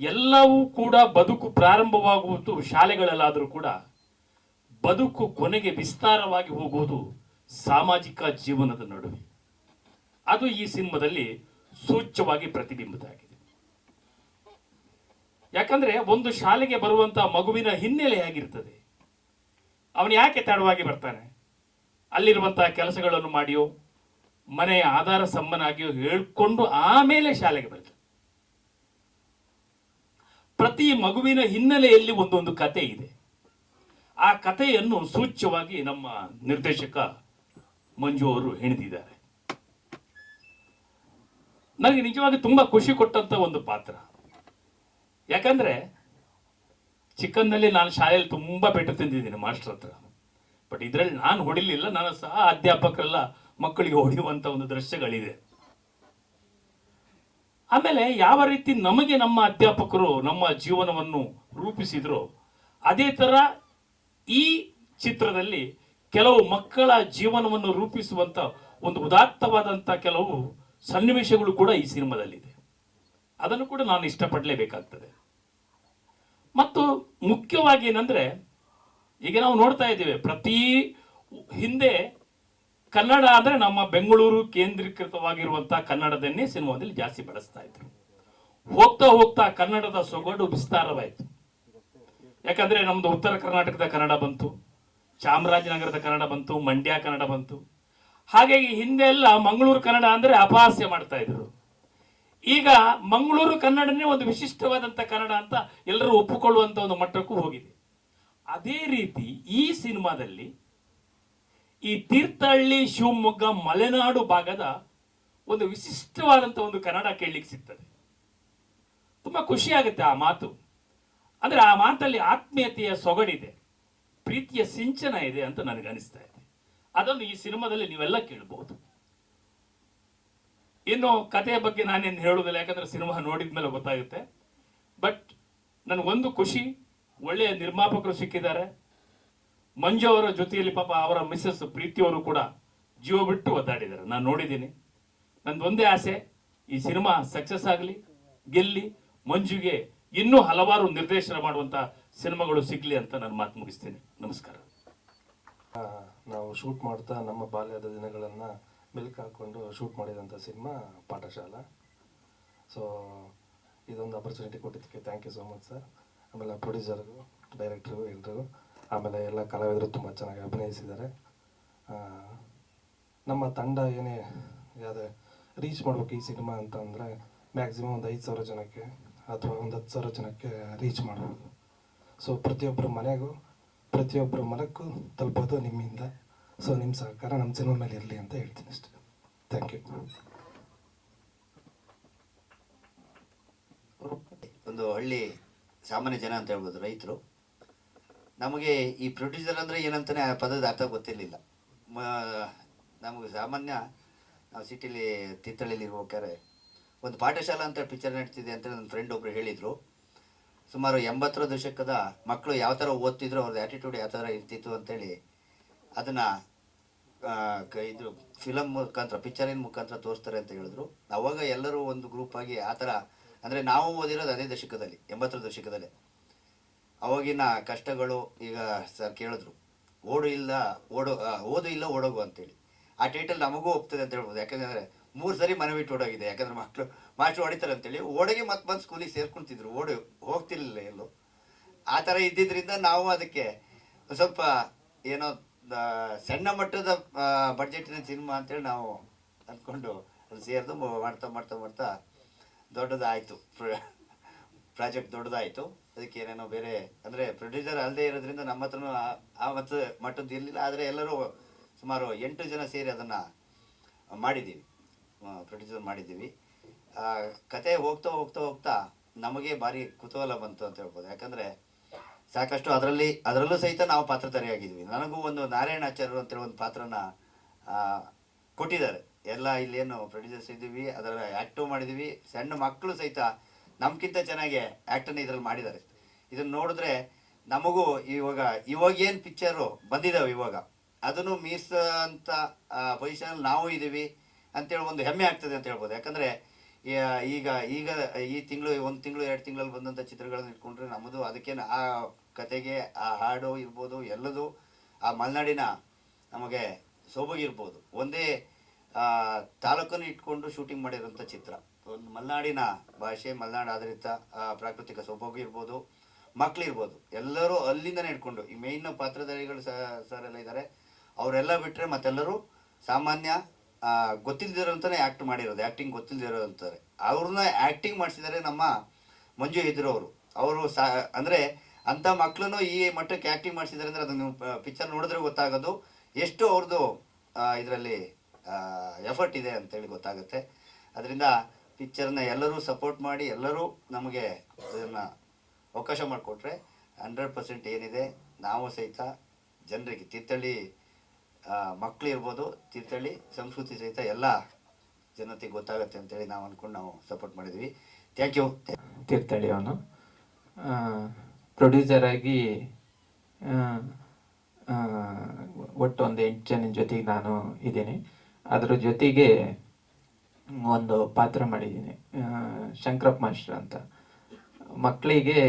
ಎಲ್ಲವೂ ಕೂಡ ಬದುಕು ಪ್ರಾರಂಭವಾಗುವುದು, ಶಾಲೆಗಳಲ್ಲಾದರೂ ಕೂಡ ಬದುಕು ಕೊನೆಗೆ ವಿಸ್ತಾರವಾಗಿ ಹೋಗುವುದು ಸಾಮಾಜಿಕ ಜೀವನದ ನಡುವೆ. ಅದು ಈ ಸಿನಿಮಾದಲ್ಲಿ ಸೂಚ್ಯವಾಗಿ ಪ್ರತಿಬಿಂಬಿತವಾಗಿದೆ. ಯಾಕಂದ್ರೆ ಒಂದು ಶಾಲೆಗೆ ಬರುವಂತಹ ಮಗುವಿನ ಹಿನ್ನೆಲೆ ಹೇಗಿರ್ತದೆ? ಅವನು ಯಾಕೆ ತಡವಾಗಿ ಬರ್ತಾನೆ? ಅಲ್ಲಿರುವಂತಹ ಕೆಲಸಗಳನ್ನು ಮಾಡಿಯೋ, ಮನೆಯ ಆಧಾರ ಸಂಬನಾಗಿಯೋ ಹೇಳ್ಕೊಂಡು ಆಮೇಲೆ ಶಾಲೆಗೆ ಬರ್ತಾನೆ ಪ್ರತಿ ಮಗುವಿನ ಹಿನ್ನೆಲೆಯಲ್ಲಿ ಒಂದೊಂದು ಕತೆ ಇದೆ. ಆ ಕಥೆಯನ್ನು ಸೂಚ್ಯವಾಗಿ ನಮ್ಮ ನಿರ್ದೇಶಕ ಮಂಜು ಅವರು ಹೆಣೆದಿದ್ದಾರೆ. ನನಗೆ ನಿಜವಾಗಿ ತುಂಬಾ ಖುಷಿ ಕೊಟ್ಟಂತ ಒಂದು ಪಾತ್ರ. ಯಾಕಂದ್ರೆ ಚಿಕ್ಕಂದಲ್ಲಿ ನಾನು ಶಾಲೆಯಲ್ಲಿ ತುಂಬಾ ಪೆಟ್ಟು ತಿಂದಿದ್ದೀನಿ ಮಾಸ್ಟರ್ ಹತ್ರ. ಬಟ್ ಇದರಲ್ಲಿ ನಾನು ಹೊಡಿಲಿಲ್ಲ, ನಾನು ಸಹ ಅಧ್ಯಾಪಕರೆಲ್ಲ ಮಕ್ಕಳಿಗೆ ಹೊಡೆಯುವಂಥ ಒಂದು ದೃಶ್ಯಗಳಿದೆ. ಆಮೇಲೆ ಯಾವ ರೀತಿ ನಮಗೆ ನಮ್ಮ ಅಧ್ಯಾಪಕರು ನಮ್ಮ ಜೀವನವನ್ನು ರೂಪಿಸಿದ್ರು, ಅದೇ ತರ ಈ ಚಿತ್ರದಲ್ಲಿ ಕೆಲವು ಮಕ್ಕಳ ಜೀವನವನ್ನು ರೂಪಿಸುವಂತ ಒಂದು ಉದಾತ್ತವಾದಂತ ಕೆಲವು ಸನ್ನಿವೇಶಗಳು ಕೂಡ ಈ ಸಿನಿಮಾದಲ್ಲಿದೆ. ಅದನ್ನು ಕೂಡ ನಾನು ಇಷ್ಟಪಡಲೇಬೇಕಾಗ್ತದೆ. ಮತ್ತು ಮುಖ್ಯವಾಗಿ ಏನಂದರೆ, ಈಗ ನಾವು ನೋಡ್ತಾ ಇದ್ದೇವೆ, ಪ್ರತಿ ಹಿಂದೆ ಕನ್ನಡ ಅಂದರೆ ನಮ್ಮ ಬೆಂಗಳೂರು ಕೇಂದ್ರೀಕೃತವಾಗಿರುವಂಥ ಕನ್ನಡದನ್ನೇ ಸಿನಿಮಾದಲ್ಲಿ ಜಾಸ್ತಿ ಬಳಸ್ತಾ ಇದ್ರು. ಹೋಗ್ತಾ ಹೋಗ್ತಾ ಕನ್ನಡದ ಸೊಗಡು ವಿಸ್ತಾರವಾಯಿತು. ಯಾಕಂದರೆ ನಮ್ಮದು ಉತ್ತರ ಕರ್ನಾಟಕದ ಕನ್ನಡ ಬಂತು, ಚಾಮರಾಜನಗರದ ಕನ್ನಡ ಬಂತು, ಮಂಡ್ಯ ಕನ್ನಡ ಬಂತು. ಹಾಗಾಗಿ ಹಿಂದೆ ಎಲ್ಲ ಮಂಗಳೂರು, ಕನ್ನಡ ಅಂದ್ರೆ ಅಪಹಾಸ್ಯ ಮಾಡ್ತಾ ಇದ್ರು ಈಗ ಮಂಗಳೂರು, ಕನ್ನಡನೇ ಒಂದು ವಿಶಿಷ್ಟವಾದಂತ ಕನ್ನಡ ಅಂತ ಎಲ್ಲರೂ ಒಪ್ಪಿಕೊಳ್ಳುವಂತ ಒಂದು ಮಟ್ಟಕ್ಕೂ ಹೋಗಿದೆ. ಅದೇ ರೀತಿ ಈ ಸಿನಿಮಾದಲ್ಲಿ ಈ ತೀರ್ಥಹಳ್ಳಿ, ಶಿವಮೊಗ್ಗ, ಮಲೆನಾಡು ಭಾಗದ ಒಂದು ವಿಶಿಷ್ಟವಾದಂತ ಒಂದು ಕನ್ನಡ ಕೇಳಲಿಕ್ಕೆ ಸಿಗ್ತದೆ. ತುಂಬಾ ಖುಷಿ ಆಗುತ್ತೆ ಆ ಮಾತು. ಅಂದರೆ ಆ ಮಾತಲ್ಲಿ ಆತ್ಮೀಯತೆಯ ಸೊಗಡಿದೆ, ಪ್ರೀತಿಯ ಸಿಂಚನ ಇದೆ ಅಂತ ನನಗನಿಸ್ತಾ ಇದೆ. ಅದನ್ನು ಈ ಸಿನಿಮಾದಲ್ಲಿ ನೀವೆಲ್ಲ ಕೇಳಬಹುದು ಇನ್ನು ಕಥೆಯ ಬಗ್ಗೆ ನಾನೇನು ಹೇಳುವುದಿಲ್ಲ, ಯಾಕಂದ್ರೆ ಸಿನಿಮಾ ನೋಡಿದ ಮೇಲೆ ಗೊತ್ತಾಗುತ್ತೆ ಬಟ್ ನನಗೊಂದು ಖುಷಿ, ಒಳ್ಳೆಯ ನಿರ್ಮಾಪಕರು ಸಿಕ್ಕಿದ್ದಾರೆ. ಮಂಜು ಅವರ ಜೊತೆಯಲ್ಲಿ ಪಾಪ ಅವರ ಮಿಸ್ಸಸ್ ಪ್ರೀತಿಯವರು ಕೂಡ ಜೀವ ಬಿಟ್ಟು ಒದ್ದಾಡಿದ್ದಾರೆ. ನಾನು ನೋಡಿದ್ದೀನಿ. ನಂದು ಒಂದೇ ಆಸೆ, ಈ ಸಿನಿಮಾ ಸಕ್ಸಸ್ ಆಗಲಿ, ಗೆಲ್ಲಿ, ಮಂಜುಗೆ ಇನ್ನೂ ಹಲವಾರು ನಿರ್ದೇಶನ ಮಾಡುವಂಥ ಸಿನಿಮಾಗಳು ಸಿಗಲಿ ಅಂತ ನಾನು ಮಾತು ಮುಗಿಸ್ತೀನಿ. ನಮಸ್ಕಾರ. ನಾವು ಶೂಟ್ ಮಾಡ್ತಾ ನಮ್ಮ ಬಾಲ್ಯದ ದಿನಗಳನ್ನು ಮಿಲ್ಕ್ ಹಾಕ್ಕೊಂಡು ಶೂಟ್ ಮಾಡಿದಂಥ ಸಿನಿಮಾ ಪಾಠಶಾಲ. ಸೊ ಇದೊಂದು ಅಪರ್ಚುನಿಟಿ ಕೊಟ್ಟಿದ್ದಕ್ಕೆ thank you so much sir ಆಮೇಲೆ ಪ್ರೊಡ್ಯೂಸರ್ಗೂ ಡೈರೆಕ್ಟ್ರಿಗೂ ಎಲ್ರಿಗೂ, ಆಮೇಲೆ ಎಲ್ಲ ಕಲಾವಿದರು ತುಂಬ ಚೆನ್ನಾಗಿ ಅಭಿನಯಿಸಿದ್ದಾರೆ. ನಮ್ಮ ತಂಡ ಏನೇ ಯಾವುದೇ ರೀಚ್ ಮಾಡ್ಬೇಕು ಈ ಸಿನಿಮಾ ಅಂತ ಅಂದರೆ ಮ್ಯಾಕ್ಸಿಮಮ್ ಒಂದು ಐದು ಸಾವಿರ ಜನಕ್ಕೆ ಅಥವಾ ಒಂದು ಹತ್ತು ಸಾವಿರ ಜನಕ್ಕೆ ರೀಚ್ ಮಾಡ್ಬೋದು. ಸೊ ಪ್ರತಿಯೊಬ್ಬರ ಮನೆಗೂ ಪ್ರತಿಯೊಬ್ಬರ ಮನಕ್ಕೂ ತಲುಪೋದು ನಿಮ್ಮಿಂದ. ಸೊ ನಿಮ್ಮ ಸಹಕಾರ ನಮ್ಮ ಸಿನಿಮಾ ಮೇಲೆ ಇರಲಿ ಅಂತ ಹೇಳ್ತೀನಿ ಅಷ್ಟೇ. ಥ್ಯಾಂಕ್ ಯು ಒಂದು ಹಳ್ಳಿ ಸಾಮಾನ್ಯ ಜನ ಅಂತ ಹೇಳ್ಬೋದು ರೈತರು. ನಮಗೆ ಈ ಪ್ರೊಡ್ಯೂಸರ್ ಅಂದರೆ ಏನಂತಾನೆ ಆ ಪದದ ಅರ್ಥ ಗೊತ್ತಿರಲಿಲ್ಲ. ನಮಗೆ ಸಾಮಾನ್ಯ ನಾವು ಸಿಟಿಲಿ ತಿತ್ತಳ್ಳಿಲಿ ಇರ್ಬೇಕಾದ್ರೆ ಒಂದು ಪಾಠಶಾಲಾ ಅಂತ ಪಿಕ್ಚರ್ ನಡೀತಿದೆ ಅಂತ ನನ್ನ ಫ್ರೆಂಡ್ ಒಬ್ಬರು ಹೇಳಿದರು. ಸುಮಾರು ಎಂಬತ್ತರ ದಶಕದ ಮಕ್ಕಳು ಯಾವ ಥರ ಓದ್ತಿದ್ರು, ಅವ್ರದ್ದು ಆ್ಯಟಿಟ್ಯೂಡ್ ಯಾವ ಥರ ಇರ್ತಿತ್ತು ಅಂತೇಳಿ ಅದನ್ನು ಇದು ಫಿಲಮ್ ಮುಖಾಂತರ ಪಿಕ್ಚರಿನ ಮುಖಾಂತರ ತೋರಿಸ್ತಾರೆ ಅಂತ ಹೇಳಿದ್ರು. ಅವಾಗ ಎಲ್ಲರೂ ಒಂದು ಗ್ರೂಪ್ ಆಗಿ ಆ ಥರ, ಅಂದರೆ ನಾವು ಓದಿರೋದು ಅದೇ ದಶಕದಲ್ಲಿ, ಎಂಬತ್ತರ ದಶಕದಲ್ಲಿ. ಅವಾಗಿನ ಕಷ್ಟಗಳು ಈಗ ಸರ್ ಕೇಳಿದ್ರು. ಓಡು ಇಲ್ಲ, ಓಡೋ ಓದು ಇಲ್ಲ, ಓಡೋಗು ಅಂತೇಳಿ. ಆ ಟೈಟಲ್ ನಮಗೂ ಹೋಗ್ತದೆ ಅಂತ ಹೇಳ್ಬೋದು. ಯಾಕಂದರೆ ಮೂರು ಸರಿ ಮನೆ ಬಿಟ್ಟು ಓಡೋಗಿದೆ ಯಾಕಂದ್ರೆ ಮಕ್ಕಳು ಮಾಸ್ಟ್ರು ಹೊಡಿತಾರೆ ಅಂತೇಳಿ. ಓಡೋಗಿ ಮತ್ತೆ ಬಂದು ಸ್ಕೂಲಿಗೆ ಸೇರ್ಕೊಳ್ತಿದ್ರು ಓಡಿ ಹೋಗ್ತಿರ್ಲಿಲ್ಲ ಎಲ್ಲೂ. ಆ ಥರ ಇದ್ದಿದ್ದರಿಂದ ನಾವು ಅದಕ್ಕೆ ಸ್ವಲ್ಪ ಏನೋ ಸಣ್ಣ ಮಟ್ಟದ ಬಡ್ಜೆಟಿನ ಸಿನಿಮಾ ಅಂತೇಳಿ ನಾವು ಅಂದ್ಕೊಂಡು ಅದು ಸೇರಿದು ಮಾಡ್ತಾ ಮಾಡ್ತಾ ಮಾಡ್ತಾ ದೊಡ್ಡದಾಯಿತು. ಪ್ರಾಜೆಕ್ಟ್ ದೊಡ್ಡದಾಯಿತು. ಅದಕ್ಕೆ ಏನೇನೋ ಬೇರೆ, ಅಂದರೆ ಪ್ರೊಡ್ಯೂಸರ್ ಅಲ್ಲದೆ ಇರೋದ್ರಿಂದ ನಮ್ಮ ಹತ್ರನೂ ಆ ಮತ್ತು ಮಟ್ಟದ್ದು ಇರಲಿಲ್ಲ. ಆದರೆ ಎಲ್ಲರೂ ಸುಮಾರು ಎಂಟು ಜನ ಸೇರಿ ಅದನ್ನು ಮಾಡಿದ್ದೀವಿ. ಪ್ರೊಡ್ಯೂಸರ್ ಮಾಡಿದ್ದೀವಿ. ಕತೆ ಹೋಗ್ತಾ ಹೋಗ್ತಾ ಹೋಗ್ತಾ ನಮಗೆ ಭಾರಿ ಕುತೂಹಲ ಬಂತು ಅಂತ ಹೇಳ್ಬೋದು. ಯಾಕಂದರೆ ಸಾಕಷ್ಟು ಅದರಲ್ಲಿ, ಅದರಲ್ಲೂ ಸಹಿತ ನಾವು ಪಾತ್ರಧಾರಿಯಾಗಿದ್ವಿ. ನನಗೂ ಒಂದು ನಾರಾಯಣಾಚಾರ್ಯರು ಅಂತೇಳಿ ಒಂದು ಪಾತ್ರನ ಕೊಟ್ಟಿದ್ದಾರೆ. ಎಲ್ಲ ಇಲ್ಲೇನು ಪ್ರೊಡ್ಯೂಸರ್ಸ್ ಇದ್ದೀವಿ, ಅದರ ಆ್ಯಕ್ಟು ಮಾಡಿದ್ದೀವಿ. ಸಣ್ಣ ಮಕ್ಕಳು ಸಹಿತ ನಮ್ಗಿಂತ ಚೆನ್ನಾಗಿ ಆ್ಯಕ್ಟನ್ನು ಇದರಲ್ಲಿ ಮಾಡಿದ್ದಾರೆ. ಇದನ್ನು ನೋಡಿದ್ರೆ ನಮಗೂ ಇವಾಗ ಇವಾಗ ಏನು ಪಿಕ್ಚರು ಬಂದಿದ್ದಾವೆ ಇವಾಗ? ಅದನ್ನು ಮೀರ್ಸೋ ಅಂತ ಪೊಸಿಷನಲ್ಲಿ ನಾವು ಇದ್ದೀವಿ. ಅಂತೇಳಿ ಒಂದು ಹೆಮ್ಮೆ ಆಗ್ತದೆ ಅಂತ ಹೇಳ್ಬೋದು. ಯಾಕಂದರೆ ಈಗ ಈಗ ಈ ತಿಂಗಳು, ಒಂದು ತಿಂಗಳು, ಎರಡು ತಿಂಗಳಲ್ಲಿ ಬಂದಂಥ ಚಿತ್ರಗಳನ್ನು ಇಟ್ಕೊಂಡ್ರೆ ನಮ್ಮದು ಅದಕ್ಕೇನು ಆ ಕತೆಗೆ, ಆ ಹಾಡು ಇರ್ಬೋದು, ಎಲ್ಲದು ಆ ಮಲೆನಾಡಿನ ನಮಗೆ ಸೊಬಗಿರ್ಬೋದು ಒಂದೇ ತಾಲೂಕನ್ನು ಇಟ್ಕೊಂಡು ಶೂಟಿಂಗ್ ಮಾಡಿರೋಂಥ ಚಿತ್ರ. ಒಂದು ಮಲೆನಾಡಿನ ಭಾಷೆ, ಮಲೆನಾಡು ಆಧಾರಿತ ಪ್ರಾಕೃತಿಕ ಸೊಬಗು ಇರ್ಬೋದು ಮಕ್ಕಳಿರ್ಬೋದು ಎಲ್ಲರೂ ಅಲ್ಲಿಂದನೇ ಇಟ್ಕೊಂಡು, ಈ ಮೇಯ್ನ್ ಪಾತ್ರಧಾರಿಗಳು ಸರ್ ಎಲ್ಲ ಇದ್ದಾರೆ ಅವರೆಲ್ಲ ಬಿಟ್ಟರೆ ಮತ್ತೆಲ್ಲರೂ ಸಾಮಾನ್ಯ ಆ, ಗೊತ್ತಿಲ್ದಿರೋಂಥನೇ ಆ್ಯಕ್ಟ್ ಮಾಡಿರೋದು ಆ್ಯಕ್ಟಿಂಗ್ ಗೊತ್ತಿಲ್ದಿರೋಂಥವ್ರೆ ಅವ್ರನ್ನ ಆ್ಯಕ್ಟಿಂಗ್ ಮಾಡಿಸಿದ್ದಾರೆ ನಮ್ಮ ಮಂಜು ಎದುರು ಅವರು. ಅವರು ಸಾ ಅಂದರೆ ಅಂಥ ಮಕ್ಕಳನ್ನು ಈ ಮಟ್ಟಕ್ಕೆ ಆ್ಯಕ್ಟಿಂಗ್ ಮಾಡಿಸಿದ್ದಾರೆ ಅಂದರೆ ಅದನ್ನು ಪಿಕ್ಚರ್ ನೋಡಿದ್ರೆ ಗೊತ್ತಾಗೋದು ಎಷ್ಟು ಅವ್ರದ್ದು ಇದರಲ್ಲಿ ಎಫರ್ಟ್ ಇದೆ ಅಂತೇಳಿ ಗೊತ್ತಾಗುತ್ತೆ. ಅದರಿಂದ ಪಿಕ್ಚರ್ನ ಎಲ್ಲರೂ ಸಪೋರ್ಟ್ ಮಾಡಿ ಎಲ್ಲರೂ ನಮಗೆ ಇದನ್ನು ಅವಕಾಶ ಮಾಡಿಕೊಟ್ರೆ ಹಂಡ್ರೆಡ್ ಪರ್ಸೆಂಟ್ ಏನಿದೆ. ನಾವು ಸಹಿತ ಜನರಿಗೆ ತೀರ್ಥಹಳ್ಳಿ ಮಕ್ಕಳು ಇರ್ಬೋದು ತೀರ್ಥಹಳ್ಳಿ ಸಂಸ್ಕೃತಿ ಸಹಿತ ಎಲ್ಲ ಜನತೆಗೆ ಗೊತ್ತಾಗುತ್ತೆ ಅಂತೇಳಿ ನಾವು ಅಂದ್ಕೊಂಡು ನಾವು ಸಪೋರ್ಟ್ ಮಾಡಿದ್ವಿ. ಥ್ಯಾಂಕ್ ಯು ತೀರ್ಥಹಳ್ಳಿ ಅವನು. ಪ್ರೊಡ್ಯೂಸರ್ ಆಗಿ ಒಟ್ಟು ಒಂದು ಎಂಟು ಜನ ಜೊತೆಗೆ ನಾನು ಇದ್ದೀನಿ. ಅದರ ಜೊತೆಗೆ ಒಂದು ಪಾತ್ರ ಮಾಡಿದ್ದೀನಿ. ಶಂಕರಪ್ಪ ಮಾಸ್ಟರ್ ಅಂತ. ಮಕ್ಕಳಿಗೆ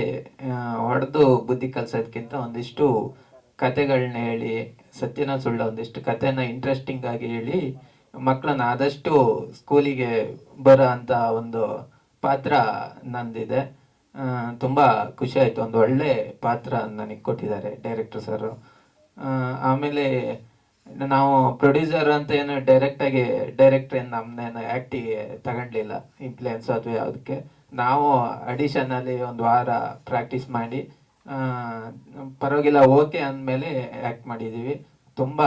ಹೊಡೆದು ಬುದ್ಧಿ ಕಲ್ಸೋದಕ್ಕಿಂತ ಒಂದಿಷ್ಟು ಕತೆಗಳನ್ನ ಹೇಳಿ ಸತ್ಯನ ಸುಳ್ಳ ಒಂದಿಷ್ಟು ಕಥೆನ ಇಂಟ್ರೆಸ್ಟಿಂಗ್ ಆಗಿ ಹೇಳಿ ಮಕ್ಕಳನ್ನ ಆದಷ್ಟು ಸ್ಕೂಲಿಗೆ ಬರೋ ಅಂತ ಒಂದು ಪಾತ್ರ ನಂದಿದೆ. ತುಂಬ ಖುಷಿ ಆಯ್ತು. ಒಂದು ಒಳ್ಳೆ ಪಾತ್ರ ನನಗೆ ಕೊಟ್ಟಿದ್ದಾರೆ ಡೈರೆಕ್ಟರ್ ಸರ್ ಆಮೇಲೆ ನಾವು ಪ್ರೊಡ್ಯೂಸರ್ ಅಂತ ಏನು ಡೈರೆಕ್ಟಾಗಿ ಡೈರೆಕ್ಟ್ರ್ ಏನು ನಮ್ಮನ್ನೇನು ಆ್ಯಕ್ಟಿಗೆ ತಗೊಂಡಿಲ್ಲ ಇನ್ಫ್ಲುಯೆನ್ಸ್ ಅಥವಾ ಯಾವುದಕ್ಕೆ. ನಾವು ಅಡಿಷನಲ್ಲಿ ಒಂದು ವಾರ ಪ್ರಾಕ್ಟೀಸ್ ಮಾಡಿ ಪರವಾಗಿಲ್ಲ, ಓಕೆ ಅಂದಮೇಲೆ ಆ್ಯಕ್ಟ್ ಮಾಡಿದ್ದೀವಿ ತುಂಬ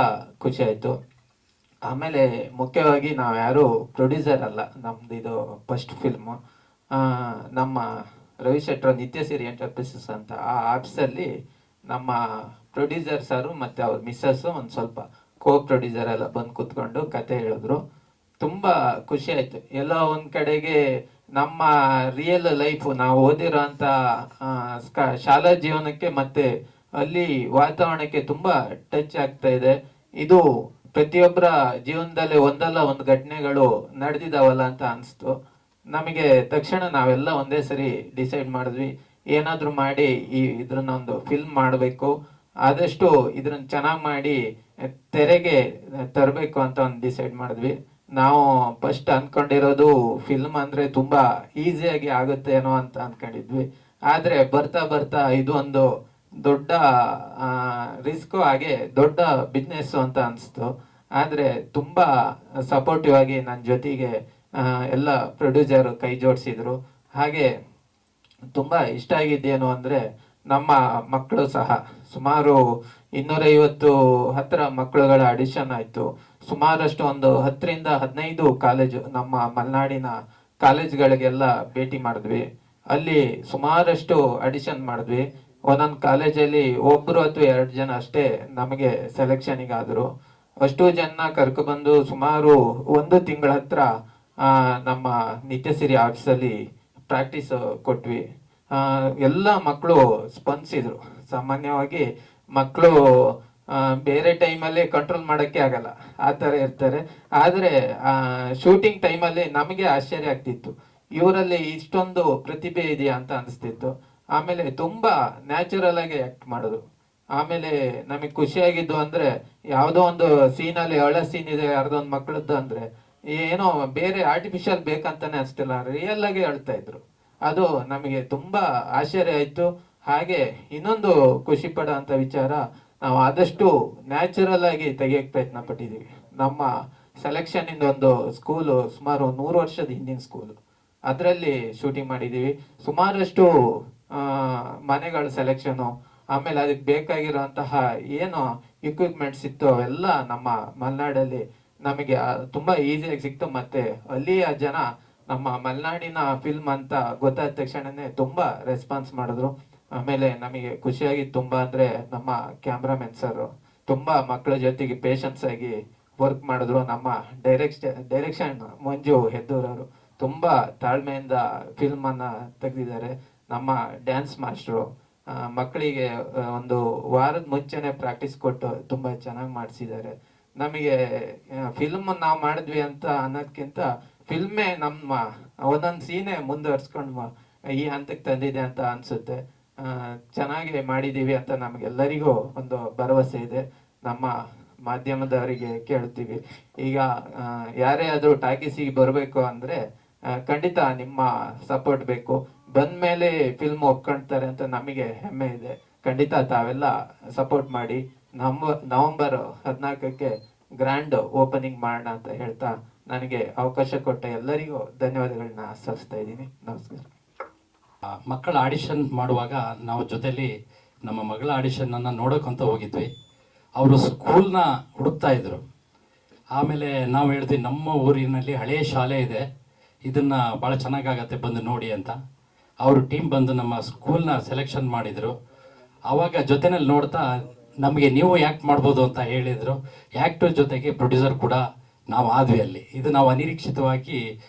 ಖುಷಿ ಆಯಿತು. ಆಮೇಲೆ ಮುಖ್ಯವಾಗಿ ನಾವು ಯಾರು ಪ್ರೊಡ್ಯೂಸರ್ ಅಲ್ಲ. ನಮ್ದು ಇದು ಫಸ್ಟ್ ಫಿಲ್ಮು ನಮ್ಮ ರವಿ ಶೆಟ್ರ ನಿತ್ಯ ಸಿರಿ ಎಂಟರ್ಪ್ರೈಸಸ್ ಅಂತ ಆ ಆ್ಯಪ್ಸಲ್ಲಿ ನಮ್ಮ ಪ್ರೊಡ್ಯೂಸರ್ ಸರು ಮತ್ತು ಅವ್ರ ಮಿಸ್ಸಸ್ಸು ಒಂದು ಸ್ವಲ್ಪ ಕೋ ಪ್ರೊಡ್ಯೂಸರ್ ಎಲ್ಲ ಬಂದು ಕೂತ್ಕೊಂಡು ಕತೆ ಹೇಳಿದ್ರು. ತುಂಬ ಖುಷಿ ಆಯಿತು. ಎಲ್ಲೋ ಒಂದು ಕಡೆಗೆ ನಮ್ಮ ರಿಯಲ್ ಲೈಫು ನಾವು ಓದಿರೋ ಅಂತ ಶಾಲಾ ಜೀವನಕ್ಕೆ ಮತ್ತೆ ಅಲ್ಲಿ ವಾತಾವರಣಕ್ಕೆ ತುಂಬ ಟಚ್ ಆಗ್ತಾ ಇದೆ. ಇದು ಪ್ರತಿಯೊಬ್ಬರ ಜೀವನದಲ್ಲಿ ಒಂದಲ್ಲ ಒಂದು ಘಟನೆಗಳು ನಡೆದಿದಾವಲ್ಲ ಅಂತ ಅನಿಸ್ತು. ನಮಗೆ ತಕ್ಷಣ ನಾವೆಲ್ಲ ಒಂದೇ ಸರಿ ಡಿಸೈಡ್ ಮಾಡಿದ್ವಿ. ಏನಾದರೂ ಮಾಡಿ ಈ ಇದನ್ನ ಒಂದು ಫಿಲ್ಮ್ ಮಾಡಬೇಕು. ಆದಷ್ಟು ಇದ್ರನ್ನ ಚೆನ್ನಾಗಿ ಮಾಡಿ, ತೆರೆಗೆ ತರಬೇಕು ಅಂತ ಒಂದು ಡಿಸೈಡ್ ಮಾಡಿದ್ವಿ. ನಾವು ಫಸ್ಟ್ ಅನ್ಕೊಂಡಿರೋದು ಫಿಲ್ಮ್ ಅಂದ್ರೆ ತುಂಬಾ ಈಸಿಯಾಗಿ ಆಗುತ್ತೇನೋ ಅಂತ ಅನ್ಕೊಂಡಿದ್ವಿ. ಆದ್ರೆ ಬರ್ತಾ ಬರ್ತಾ ಇದು ಒಂದು ದೊಡ್ಡ ರಿಸ್ಕು ಹಾಗೆ ದೊಡ್ಡ ಬಿಸ್ನೆಸ್ಸು ಅಂತ ಅನಿಸ್ತು. ಆದ್ರೆ ತುಂಬಾ ಸಪೋರ್ಟಿವ್ ಆಗಿ ನನ್ನ ಜೊತೆಗೆ ಎಲ್ಲ ಪ್ರೊಡ್ಯೂಸರ್ ಕೈ ಜೋಡಿಸಿದ್ರು. ಹಾಗೆ ತುಂಬಾ ಇಷ್ಟ ಆಗಿದ್ದೇನು ಅಂದ್ರೆ ನಮ್ಮ ಮಕ್ಕಳು ಸಹ. ಸುಮಾರು ಇನ್ನೂರೈವತ್ತು ಹತ್ತಿರ ಮಕ್ಕಳುಗಳ ಅಡಿಷನ್ ಆಯಿತು. ಸುಮಾರಷ್ಟು ಒಂದು ಹತ್ತರಿಂದ ಹದಿನೈದು ಕಾಲೇಜು ನಮ್ಮ ಮಲೆನಾಡಿನ ಕಾಲೇಜ್ಗಳಿಗೆಲ್ಲ ಭೇಟಿ ಮಾಡಿದ್ವಿ. ಅಲ್ಲಿ ಸುಮಾರಷ್ಟು ಅಡಿಷನ್ ಮಾಡಿದ್ವಿ. ಒಂದೊಂದು ಕಾಲೇಜಲ್ಲಿ ಒಬ್ಬರು ಅಥವಾ ಎರಡು ಜನ ಅಷ್ಟೇ ನಮಗೆ ಸೆಲೆಕ್ಷನಿಗೆ ಆದರು ಅಷ್ಟು ಜನ ಕರ್ಕೊಬಂದು ಸುಮಾರು ಒಂದು ತಿಂಗಳ ಹತ್ರ ನಮ್ಮ ನಿತ್ಯಸಿರಿ ಆಫೀಸಲ್ಲಿ ಪ್ರಾಕ್ಟೀಸ್ ಕೊಟ್ವಿ. ಎಲ್ಲ ಮಕ್ಕಳು ಸ್ಪಂದಿಸಿದ್ರು. ಸಾಮಾನ್ಯವಾಗಿ ಮಕ್ಕಳು ಬೇರೆ ಟೈಮಲ್ಲಿ ಕಂಟ್ರೋಲ್ ಮಾಡೋಕ್ಕೆ ಆಗಲ್ಲ. ಆ ಥರ ಇರ್ತಾರೆ. ಆದರೆ ಶೂಟಿಂಗ್ ಟೈಮಲ್ಲಿ ನಮಗೆ ಆಶ್ಚರ್ಯ ಆಗ್ತಿತ್ತು. ಇವರಲ್ಲಿ ಇಷ್ಟೊಂದು ಪ್ರತಿಭೆ ಇದೆಯಾ ಅಂತ ಅನಿಸ್ತಿತ್ತು. ಆಮೇಲೆ ತುಂಬಾ ನ್ಯಾಚುರಲ್ ಆಗಿ ಆಕ್ಟ್ ಮಾಡೋದು. ಆಮೇಲೆ ನಮಗೆ ಖುಷಿಯಾಗಿದ್ದು ಅಂದ್ರೆ, ಯಾವುದೋ ಒಂದು ಸೀನಲ್ಲಿ ಹಳೆ ಸೀನ್ ಇದೆ, ಯಾರ್ದೊಂದು ಮಕ್ಕಳದ್ದು ಅಂದ್ರೆ, ಏನೋ ಬೇರೆ ಆರ್ಟಿಫಿಷಿಯಲ್ ಬೇಕಂತಾನೆ ಅಷ್ಟೆಲ್ಲ ರಿಯಲ್ ಆಗಿ ಹೇಳ್ತಾ ಇದ್ರು. ಅದು ನಮಗೆ ತುಂಬಾ ಆಶ್ಚರ್ಯ ಆಯ್ತು. ಹಾಗೆ ಇನ್ನೊಂದು ಖುಷಿ ಪಡುವಂಥ ವಿಚಾರ, ನಾವು ಆದಷ್ಟು ನ್ಯಾಚುರಲ್ ಆಗಿ ತೆಗಿಯಕ್ಕೆ ಪ್ರಯತ್ನ ಪಟ್ಟಿದ್ದೀವಿ ನಮ್ಮ ಸೆಲೆಕ್ಷನ್ ಇಂದ ಒಂದು ಸ್ಕೂಲು ಸುಮಾರು ನೂರು ವರ್ಷದ ಹಿಂದಿನ ಸ್ಕೂಲು. ಅದರಲ್ಲಿ ಶೂಟಿಂಗ್ ಮಾಡಿದ್ದೀವಿ. ಸುಮಾರಷ್ಟು ಮನೆಗಳ ಸೆಲೆಕ್ಷನು, ಆಮೇಲೆ ಅದಕ್ಕೆ ಬೇಕಾಗಿರುವಂತಹ ಏನು ಇಕ್ವಿಪ್ಮೆಂಟ್ಸ್ ಇತ್ತು, ಅವೆಲ್ಲ ನಮ್ಮ ಮಲೆನಾಡಲ್ಲಿ ನಮಗೆ ತುಂಬಾ ಈಸಿಯಾಗಿ ಸಿಕ್ತು. ಮತ್ತೆ ಅಲ್ಲಿಯ ಜನ ನಮ್ಮ ಮಲೆನಾಡಿನ ಫಿಲ್ಮ್ ಅಂತ ಗೊತ್ತಾದ ತಕ್ಷಣನೇ ತುಂಬಾ ರೆಸ್ಪಾನ್ಸ್ ಮಾಡಿದ್ರು. ಆಮೇಲೆ ನಮಗೆ ಖುಷಿಯಾಗಿ ತುಂಬಾ ಅಂದ್ರೆ ನಮ್ಮ ಕ್ಯಾಮ್ರಾಮನ್ ಸರ್ ತುಂಬಾ ಮಕ್ಕಳ ಜೊತೆಗೆ ಪೇಷನ್ಸ್ ಆಗಿ ವರ್ಕ್ ಮಾಡಿದ್ರು ನಮ್ಮ ಡೈರೆಕ್ಟ್ ಡೈರೆಕ್ಷನ್ ಮಂಜು ಹೆದ್ದೂರವರು. ತುಂಬಾ ತಾಳ್ಮೆಯಿಂದ ಫಿಲ್ಮನ್ನು ತೆಗೆದಿದ್ದಾರೆ. ನಮ್ಮ ಡ್ಯಾನ್ಸ್ ಮಾಸ್ಟ್ರು ಮಕ್ಕಳಿಗೆ ಒಂದು ವಾರದ ಮುಂಚೆನೆ ಪ್ರಾಕ್ಟೀಸ್ ಕೊಟ್ಟು ತುಂಬಾ ಚೆನ್ನಾಗಿ ಮಾಡಿಸಿದ್ದಾರೆ. ನಮಗೆ ಫಿಲ್ಮ್ ನಾವು ಮಾಡಿದ್ವಿ ಅಂತ ಅನ್ನೋದಕ್ಕಿಂತ ಫಿಲ್ಮೇ ನಮ್ಮ ಒಂದೊಂದು ಸೀನೇ ಮುಂದುವರ್ಸ್ಕೊಂಡು ಈ ಹಂತಕ್ಕೆ ತಂದಿದೆ ಅಂತ ಅನ್ಸುತ್ತೆ. ಚೆನ್ನಾಗಿ ಮಾಡಿದ್ದೀವಿ ಅಂತ ನಮಗೆಲ್ಲರಿಗೂ ಒಂದು ಭರವಸೆ ಇದೆ. ನಮ್ಮ ಮಾಧ್ಯಮದವರಿಗೆ ಕೇಳ್ತೀವಿ. ಈಗ ಯಾರೇ ಆದರೂ ಟಾಕೀಸಿಗೆ ಬರಬೇಕು ಅಂದರೆ ಖಂಡಿತ ನಿಮ್ಮ ಸಪೋರ್ಟ್ ಬೇಕು. ಬಂದ್ಮೇಲೆ ಫಿಲ್ಮ್ ಒಪ್ಕೊಳ್ತಾರೆ ಅಂತ ನಮಗೆ ಹೆಮ್ಮೆ ಇದೆ. ಖಂಡಿತ ತಾವೆಲ್ಲ ಸಪೋರ್ಟ್ ಮಾಡಿ. ನಮ್ಮ ನವಂಬರ್ ಹದಿನಾಲ್ಕಕ್ಕೆ ಗ್ರ್ಯಾಂಡ್ ಓಪನಿಂಗ್ ಮಾಡೋಣ ಅಂತ ಹೇಳ್ತಾ ನನಗೆ ಅವಕಾಶ ಕೊಟ್ಟ ಎಲ್ಲರಿಗೂ ಧನ್ಯವಾದಗಳನ್ನ ಸಲ್ಲಿಸ್ತಾ ಇದ್ದೀನಿ. ನಮಸ್ಕಾರ. ಮಕ್ಕಳ ಆಡಿಷನ್ ಮಾಡುವಾಗ ನಾವು ಜೊತೆಯಲ್ಲಿ ನಮ್ಮ ಮಗಳ ಆಡಿಷನನ್ನು ನೋಡೋಕ್ಕಂತ ಹೋಗಿದ್ವಿ. ಅವರು ಸ್ಕೂಲ್ನ ಹುಡುಕ್ತಾ ಇದ್ರು. ಆಮೇಲೆ ನಾವು ಹೇಳಿದ್ವಿ ನಮ್ಮ ಊರಿನಲ್ಲಿ ಹಳೆಯ ಶಾಲೆ ಇದೆ. ಇದನ್ನು ಭಾಳ ಚೆನ್ನಾಗಾಗತ್ತೆ, ಬಂದು ನೋಡಿ ಅಂತ. ಅವರು ಟೀಮ್ ಬಂದು ನಮ್ಮ ಸ್ಕೂಲ್ನ ಸೆಲೆಕ್ಷನ್ ಮಾಡಿದರು. ಆವಾಗ ಜೊತೆನಲ್ಲಿ ನೋಡ್ತಾ, ನಮಗೆ ನೀವು ಯಾಕ್ಟ್ ಮಾಡ್ಬೋದು ಅಂತ ಹೇಳಿದರು. ಆ್ಯಕ್ಟರ್ ಜೊತೆಗೆ ಪ್ರೊಡ್ಯೂಸರ್ ಕೂಡ ನಾವು ಆದ್ವಿ ಅಲ್ಲಿ. ಇದು ನಾವು ಅನಿರೀಕ್ಷಿತವಾಗಿ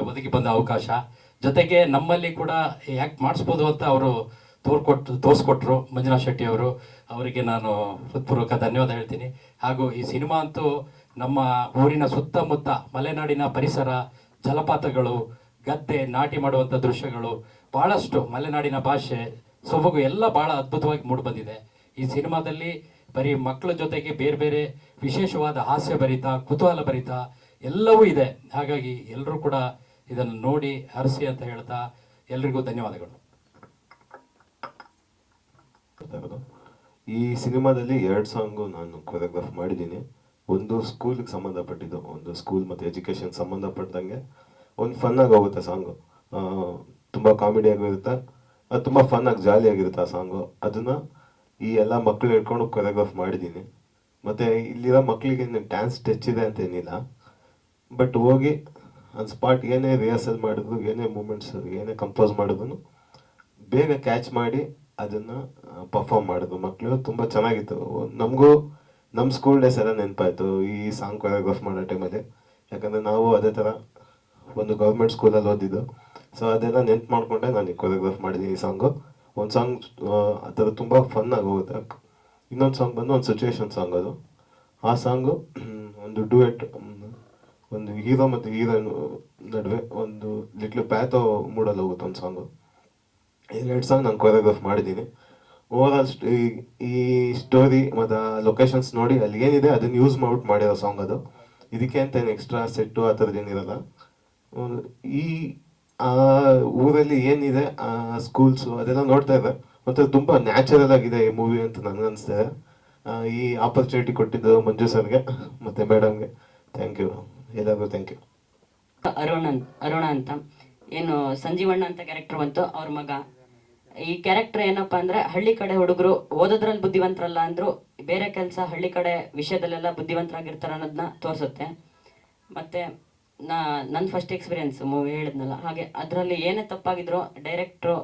ಒದಗಿ ಬಂದ ಅವಕಾಶ. ಜೊತೆಗೆ ನಮ್ಮಲ್ಲಿ ಕೂಡ ಯಾಕೆ ಮಾಡಿಸ್ಬೋದು ಅಂತ ಅವರು ತೋರ್ಕೊಟ್ಟು ತೋರಿಸ್ಕೊಟ್ರು ಮಂಜುನಾಥ್ ಶೆಟ್ಟಿ ಅವರು. ಅವರಿಗೆ ನಾನು ಹೃತ್ಪೂರ್ವಕ ಧನ್ಯವಾದ ಹೇಳ್ತೀನಿ. ಹಾಗೂ ಈ ಸಿನಿಮಾ ಅಂತೂ ನಮ್ಮ ಊರಿನ ಸುತ್ತಮುತ್ತ ಮಲೆನಾಡಿನ ಪರಿಸರ, ಜಲಪಾತಗಳು, ಗದ್ದೆ, ನಾಟಿ ಮಾಡುವಂಥ ದೃಶ್ಯಗಳು ಭಾಳಷ್ಟು ಮಲೆನಾಡಿನ ಭಾಷೆ, ಸೊಬಗು ಎಲ್ಲ ಭಾಳ ಅದ್ಭುತವಾಗಿ ಮೂಡಿಬಂದಿದೆ. ಈ ಸಿನಿಮಾದಲ್ಲಿ ಬರೀ ಮಕ್ಕಳ ಜೊತೆಗೆ ಬೇರೆ ಬೇರೆ ವಿಶೇಷವಾದ ಹಾಸ್ಯ ಭರಿತ, ಕುತೂಹಲ ಭರಿತ ಎಲ್ಲವೂ ಇದೆ. ಹಾಗಾಗಿ ಎಲ್ಲರೂ ಕೂಡ ಇದನ್ನು ನೋಡಿ ಹರಿಸಿ ಅಂತ ಹೇಳ್ತಾ ಎಲ್ರಿಗೂ ಧನ್ಯವಾದಗಳು. ಈ ಸಿನಿಮಾದಲ್ಲಿ ಎರಡು ಸಾಂಗು ನಾನು ಕೊರಿಯೋಗ್ರಾಫ್ ಮಾಡಿದ್ದೀನಿ. ಒಂದು ಸ್ಕೂಲಿಗೆ ಸಂಬಂಧಪಟ್ಟಿದ್ದು, ಒಂದು ಸ್ಕೂಲ್ ಮತ್ತು ಎಜುಕೇಷನ್ ಸಂಬಂಧಪಟ್ಟಂಗೆ ಒಂದು ಫನ್ನಾಗಿ ಹೋಗುತ್ತೆ ಸಾಂಗು. ತುಂಬ ಕಾಮಿಡಿಯಾಗಿರುತ್ತೆ ಅದು ತುಂಬ ಫನ್ನಾಗಿ ಜಾಲಿಯಾಗಿರುತ್ತೆ ಆ ಸಾಂಗು. ಅದನ್ನು ಈ ಎಲ್ಲ ಮಕ್ಕಳು ಹಿಡ್ಕೊಂಡು ಕೊರಿಯೋಗ್ರಾಫ್ ಮಾಡಿದ್ದೀನಿ. ಮತ್ತು ಇಲ್ಲಿರೋ ಮಕ್ಕಳಿಗೆ ಡ್ಯಾನ್ಸ್ ಟಚ್ ಇದೆ ಅಂತ ಏನಿಲ್ಲ. ಬಟ್ ಹೋಗಿ ಆನ್ ಸ್ಪಾಟ್ ಏನೇ ರಿಹರ್ಸಲ್ ಮಾಡಿದ್ರು, ಏನೇ ಮೂಮೆಂಟ್ಸ್ ಏನೇ ಕಂಪೋಸ್ ಮಾಡಿದ್ರು ಬೇಗ ಕ್ಯಾಚ್ ಮಾಡಿ ಅದನ್ನು ಪರ್ಫಾರ್ಮ್ ಮಾಡಿದ್ರು. ಮಕ್ಕಳು ತುಂಬ ಚೆನ್ನಾಗಿತ್ತು. ನಮಗೂ ನಮ್ಮ ಸ್ಕೂಲ್ ಡೇಸ್ ಎಲ್ಲ ನೆನಪಾಯಿತು ಈ ಸಾಂಗ್ ಕೊರಿಯೋಗ್ರಾಫ್ ಮಾಡೋ ಟೈಮಲ್ಲಿ ಯಾಕಂದರೆ ನಾವು ಅದೇ ಥರ ಒಂದು ಗೌರ್ಮೆಂಟ್ ಸ್ಕೂಲಲ್ಲಿ ಓದಿದ್ದು. ಸೊ ಅದೆಲ್ಲ ನೆನ್ಪು ಮಾಡಿಕೊಂಡೆ ನಾನು ಕೊರಿಯೋಗ್ರಾಫ್ ಮಾಡಿದ್ದೀನಿ ಈ ಸಾಂಗು ಒಂದು ಸಾಂಗ್ ಆ ಥರ ತುಂಬ ಫನ್ನಾಗಿ ಹೋಗುತ್ತೆ. ಇನ್ನೊಂದು ಸಾಂಗ್ ಬಂದು ಒಂದು ಸಿಚುವೇಶನ್ ಸಾಂಗ್ ಅದು. ಆ ಸಾಂಗು ಒಂದು ಡುಯೆಟ್ ಒಂದು ಹೀರೋ ಮತ್ತು ಹೀರೋಯಿನ್ ನಡುವೆ ಒಂದು ಲಿಟ್ಲು ಪ್ಯಾಥೋ ಮೂಡಲ್ಲಿ ಹೋಗುತ್ತೆ ಒಂದು ಸಾಂಗು ಎರಡು ಸಾಂಗ್ ನಾನು ಕೊರಿಯೋಗ್ರಾಫ್ ಮಾಡಿದ್ದೀನಿ ಓವರ್ ಆಲ್ ಈ ಸ್ಟೋರಿ ಮತ್ತು ಲೊಕೇಶನ್ಸ್ ನೋಡಿ ಅಲ್ಲಿ ಏನಿದೆ ಅದನ್ನು ಯೂಸ್ ಮಾಡ್ಬಿಟ್ಟು ಮಾಡಿರೋ ಸಾಂಗ್ ಅದು. ಇದಕ್ಕೆ ಅಂತ ಏನು ಎಕ್ಸ್ಟ್ರಾ ಸೆಟ್ಟು ಆ ಥರದ್ದು ಏನಿರಲ್ಲ ಈ, ಆ ಊರಲ್ಲಿ ಏನಿದೆ, ಆ ಸ್ಕೂಲ್ಸು ಅದೆಲ್ಲ ನೋಡ್ತಾ ಇದ್ದೆ. ಮತ್ತು ತುಂಬ ನ್ಯಾಚುರಲ್ ಆಗಿದೆ ಈ ಮೂವಿ ಅಂತ ನನಗನ್ನಿಸ್ತಿದೆ ಈ ಆಪರ್ಚುನಿಟಿ ಕೊಟ್ಟಿದ್ದು ಮಂಜು ಸರ್ಗೆ ಮತ್ತು ಮೇಡಮ್ಗೆ ಥ್ಯಾಂಕ್ ಯು ಎಲ್ಲರಿಗೂ ಥ್ಯಾಂಕ್ ಯು ಅರುಣ್ ಅಂತ ಅರುಣ ಅಂತ. ಏನು ಸಂಜೀವಣ್ಣ ಅಂತ ಕ್ಯಾರೆಕ್ಟರ್ ಬಂತು ಅವ್ರ ಮಗ. ಈ ಕ್ಯಾರೆಕ್ಟರ್ ಏನಪ್ಪಾ ಅಂದ್ರೆ ಹಳ್ಳಿ ಕಡೆ ಹುಡುಗರು ಓದೋದ್ರಲ್ಲಿ ಬುದ್ಧಿವಂತರಲ್ಲ ಅಂದ್ರು ಬೇರೆ ಕೆಲಸ ಹಳ್ಳಿ ಕಡೆ ವಿಷಯದಲ್ಲೆಲ್ಲ ಬುದ್ಧಿವಂತರಾಗಿರ್ತಾರೆ ಅನ್ನೋದನ್ನ ತೋರಿಸುತ್ತೆ. ಮತ್ತೆ ನಾ ನನ್ನ ಫಸ್ಟ್ ಎಕ್ಸ್ಪೀರಿಯನ್ಸ್ ಮೂವಿ ಹೇಳಿದ್ನಲ್ಲ ಹಾಗೆ ಅದರಲ್ಲಿ ಏನೇ ತಪ್ಪಾಗಿದ್ರು ಡೈರೆಕ್ಟ್ರು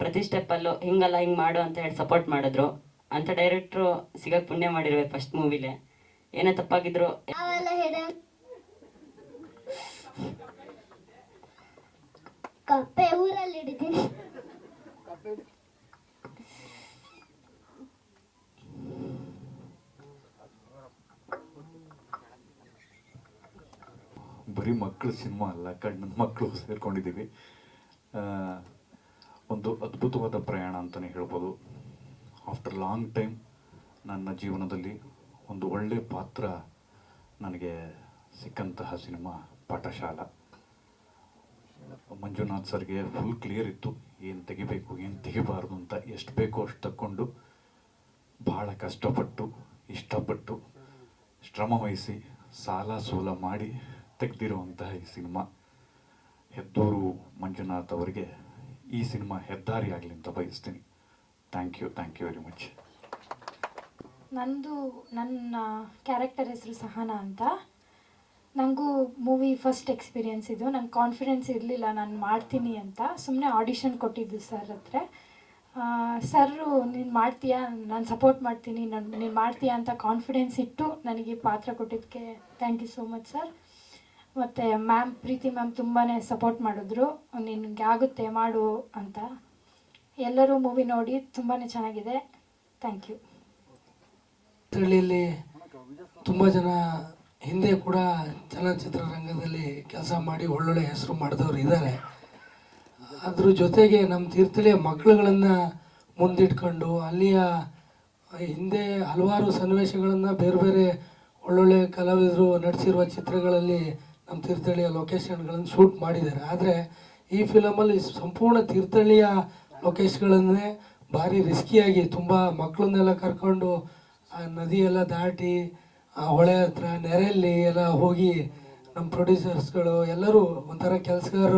ಪ್ರತಿ ಸ್ಟೆಪ್ಪಲ್ಲೂ ಹಿಂಗಲ್ಲ ಹಿಂಗೆ ಮಾಡು ಅಂತ ಹೇಳಿ ಸಪೋರ್ಟ್ ಮಾಡಿದ್ರು. ಅಂತ ಡೈರೆಕ್ಟ್ರು ಸಿಗಕ್ಕೆ ಪುಣ್ಯ ಮಾಡಿರ್ಬೇಕು ಫಸ್ಟ್ ಮೂವಿಲೇ ಏನೇ ತಪ್ಪಾಗಿದ್ರು ಕಪ್ಪೆ ಊರಲ್ಲಿ ಹಿಡಿದೀನಿ ಬರೀ ಮಕ್ಕಳು ಸಿನಿಮಾ ಅಲ್ಲ ಕಣ್ಣು ಮಕ್ಕಳು ಸೇರ್ಕೊಂಡಿದ್ದೀವಿ. ಒಂದು ಅದ್ಭುತವಾದ ಪ್ರಯಾಣ ಅಂತಲೇ ಹೇಳ್ಬೋದು. ಆಫ್ಟರ್ ಲಾಂಗ್ ಟೈಮ್ ನನ್ನ ಜೀವನದಲ್ಲಿ ಒಂದು ಒಳ್ಳೆಯ ಪಾತ್ರ ನನಗೆ ಸಿಕ್ಕಂತಹ ಸಿನಿಮಾ. ಪಾಠಶಾಲಾ. ಮಂಜುನಾಥ್ ಸರ್ಗೆ ಫುಲ್ ಕ್ಲಿಯರ್ ಇತ್ತು. ಏನು ತೆಗಿಬೇಕು, ಏನು ತೆಗಿಬಾರ್ದು ಅಂತ ಎಷ್ಟು ಬೇಕೋ ಅಷ್ಟು ತಕ್ಕೊಂಡು ಭಾಳ ಕಷ್ಟಪಟ್ಟು, ಇಷ್ಟಪಟ್ಟು ಶ್ರಮ ವಹಿಸಿ, ಸಾಲ ಸೋಲ ಮಾಡಿ ತೆಗೆದಿರುವಂತಹ ಈ ಸಿನಿಮಾ. ಹೆದ್ದೂರು ಮಂಜುನಾಥ್ ಅವರಿಗೆ ಈ ಸಿನಿಮಾ ಹೆದ್ದಾರಿ ಆಗಲಿ ಅಂತ ಬಯಸ್ತೀನಿ. Thank you thank you very much ನಂದು ನನ್ನ ಕ್ಯಾರೆಕ್ಟರ್ ಹೆಸರು ಸಹನಾ ಅಂತ. ನನಗೂ ಮೂವಿ ಫಸ್ಟ್ ಎಕ್ಸ್ಪೀರಿಯನ್ಸ್ ಇದು. ನಂಗೆ ಕಾನ್ಫಿಡೆನ್ಸ್ ಇರಲಿಲ್ಲ. ನಾನು ಮಾಡ್ತೀನಿ ಅಂತ. ಸುಮ್ಮನೆ ಆಡಿಷನ್ ಕೊಟ್ಟಿದ್ದು ಸರ್ ಹತ್ರ. ಸರ್ರು ನೀನು ಮಾಡ್ತೀಯಾ? ನಾನು ಸಪೋರ್ಟ್ ಮಾಡ್ತೀನಿ. ನಾನು, ನೀನು ಮಾಡ್ತೀಯಾ ಅಂತ ಕಾನ್ಫಿಡೆನ್ಸ್ ಇಟ್ಟು ನನಗೆ ಪಾತ್ರ ಕೊಟ್ಟಿದ್ದಕ್ಕೆ thank you so much sir ಮತ್ತು ಮ್ಯಾಮ್ ಪ್ರೀತಿ ಮ್ಯಾಮ್ ತುಂಬಾ ಸಪೋರ್ಟ್ ಮಾಡಿದ್ರು. ನಿನಗೆ ಆಗುತ್ತೆ ಮಾಡು ಅಂತ. ಎಲ್ಲರೂ ಮೂವಿ ನೋಡಿ ತುಂಬಾ ಚೆನ್ನಾಗಿದೆ. ಥ್ಯಾಂಕ್ ಯು ತುಂಬ ಜನ ಹಿಂದೆ ಕೂಡ ಚಲನಚಿತ್ರ ರಂಗದಲ್ಲಿ ಕೆಲಸ ಮಾಡಿ ಒಳ್ಳೊಳ್ಳೆ ಹೆಸರು ಮಾಡಿದವರು ಇದ್ದಾರೆ. ಅದ್ರ ಜೊತೆಗೆ ನಮ್ಮ ತೀರ್ಥಳ್ಳಿಯ ಮಕ್ಕಳುಗಳನ್ನು ಮುಂದಿಟ್ಕೊಂಡು ಅಲ್ಲಿಯ ಹಿಂದೆ ಹಲವಾರು ಸನ್ನಿವೇಶಗಳನ್ನು ಬೇರೆ ಬೇರೆ ಒಳ್ಳೊಳ್ಳೆ ಕಲಾವಿದರು ನಡೆಸಿರುವ ಚಿತ್ರಗಳಲ್ಲಿ ನಮ್ಮ ತೀರ್ಥಹಳ್ಳಿಯ ಲೊಕೇಶನ್ಗಳನ್ನು ಶೂಟ್ ಮಾಡಿದ್ದಾರೆ. ಆದರೆ ಈ ಫಿಲಮಲ್ಲಿ ಸಂಪೂರ್ಣ ತೀರ್ಥಹಳ್ಳಿಯ ಲೊಕೇಶನ್ಗಳನ್ನೇ ಭಾರಿ ರಿಸ್ಕಿಯಾಗಿ ತುಂಬ ಮಕ್ಕಳನ್ನೆಲ್ಲ ಕರ್ಕೊಂಡು ಆ ನದಿಯೆಲ್ಲ ದಾಟಿ ಹೊಳೆ ಹತ್ರ ನೆರೆಯಲ್ಲಿ ಎಲ್ಲ ಹೋಗಿ ನಮ್ಮ ಪ್ರೊಡ್ಯೂಸರ್ಸ್ಗಳು ಎಲ್ಲರೂ ಒಂಥರ ಕೆಲಸಗಾರರು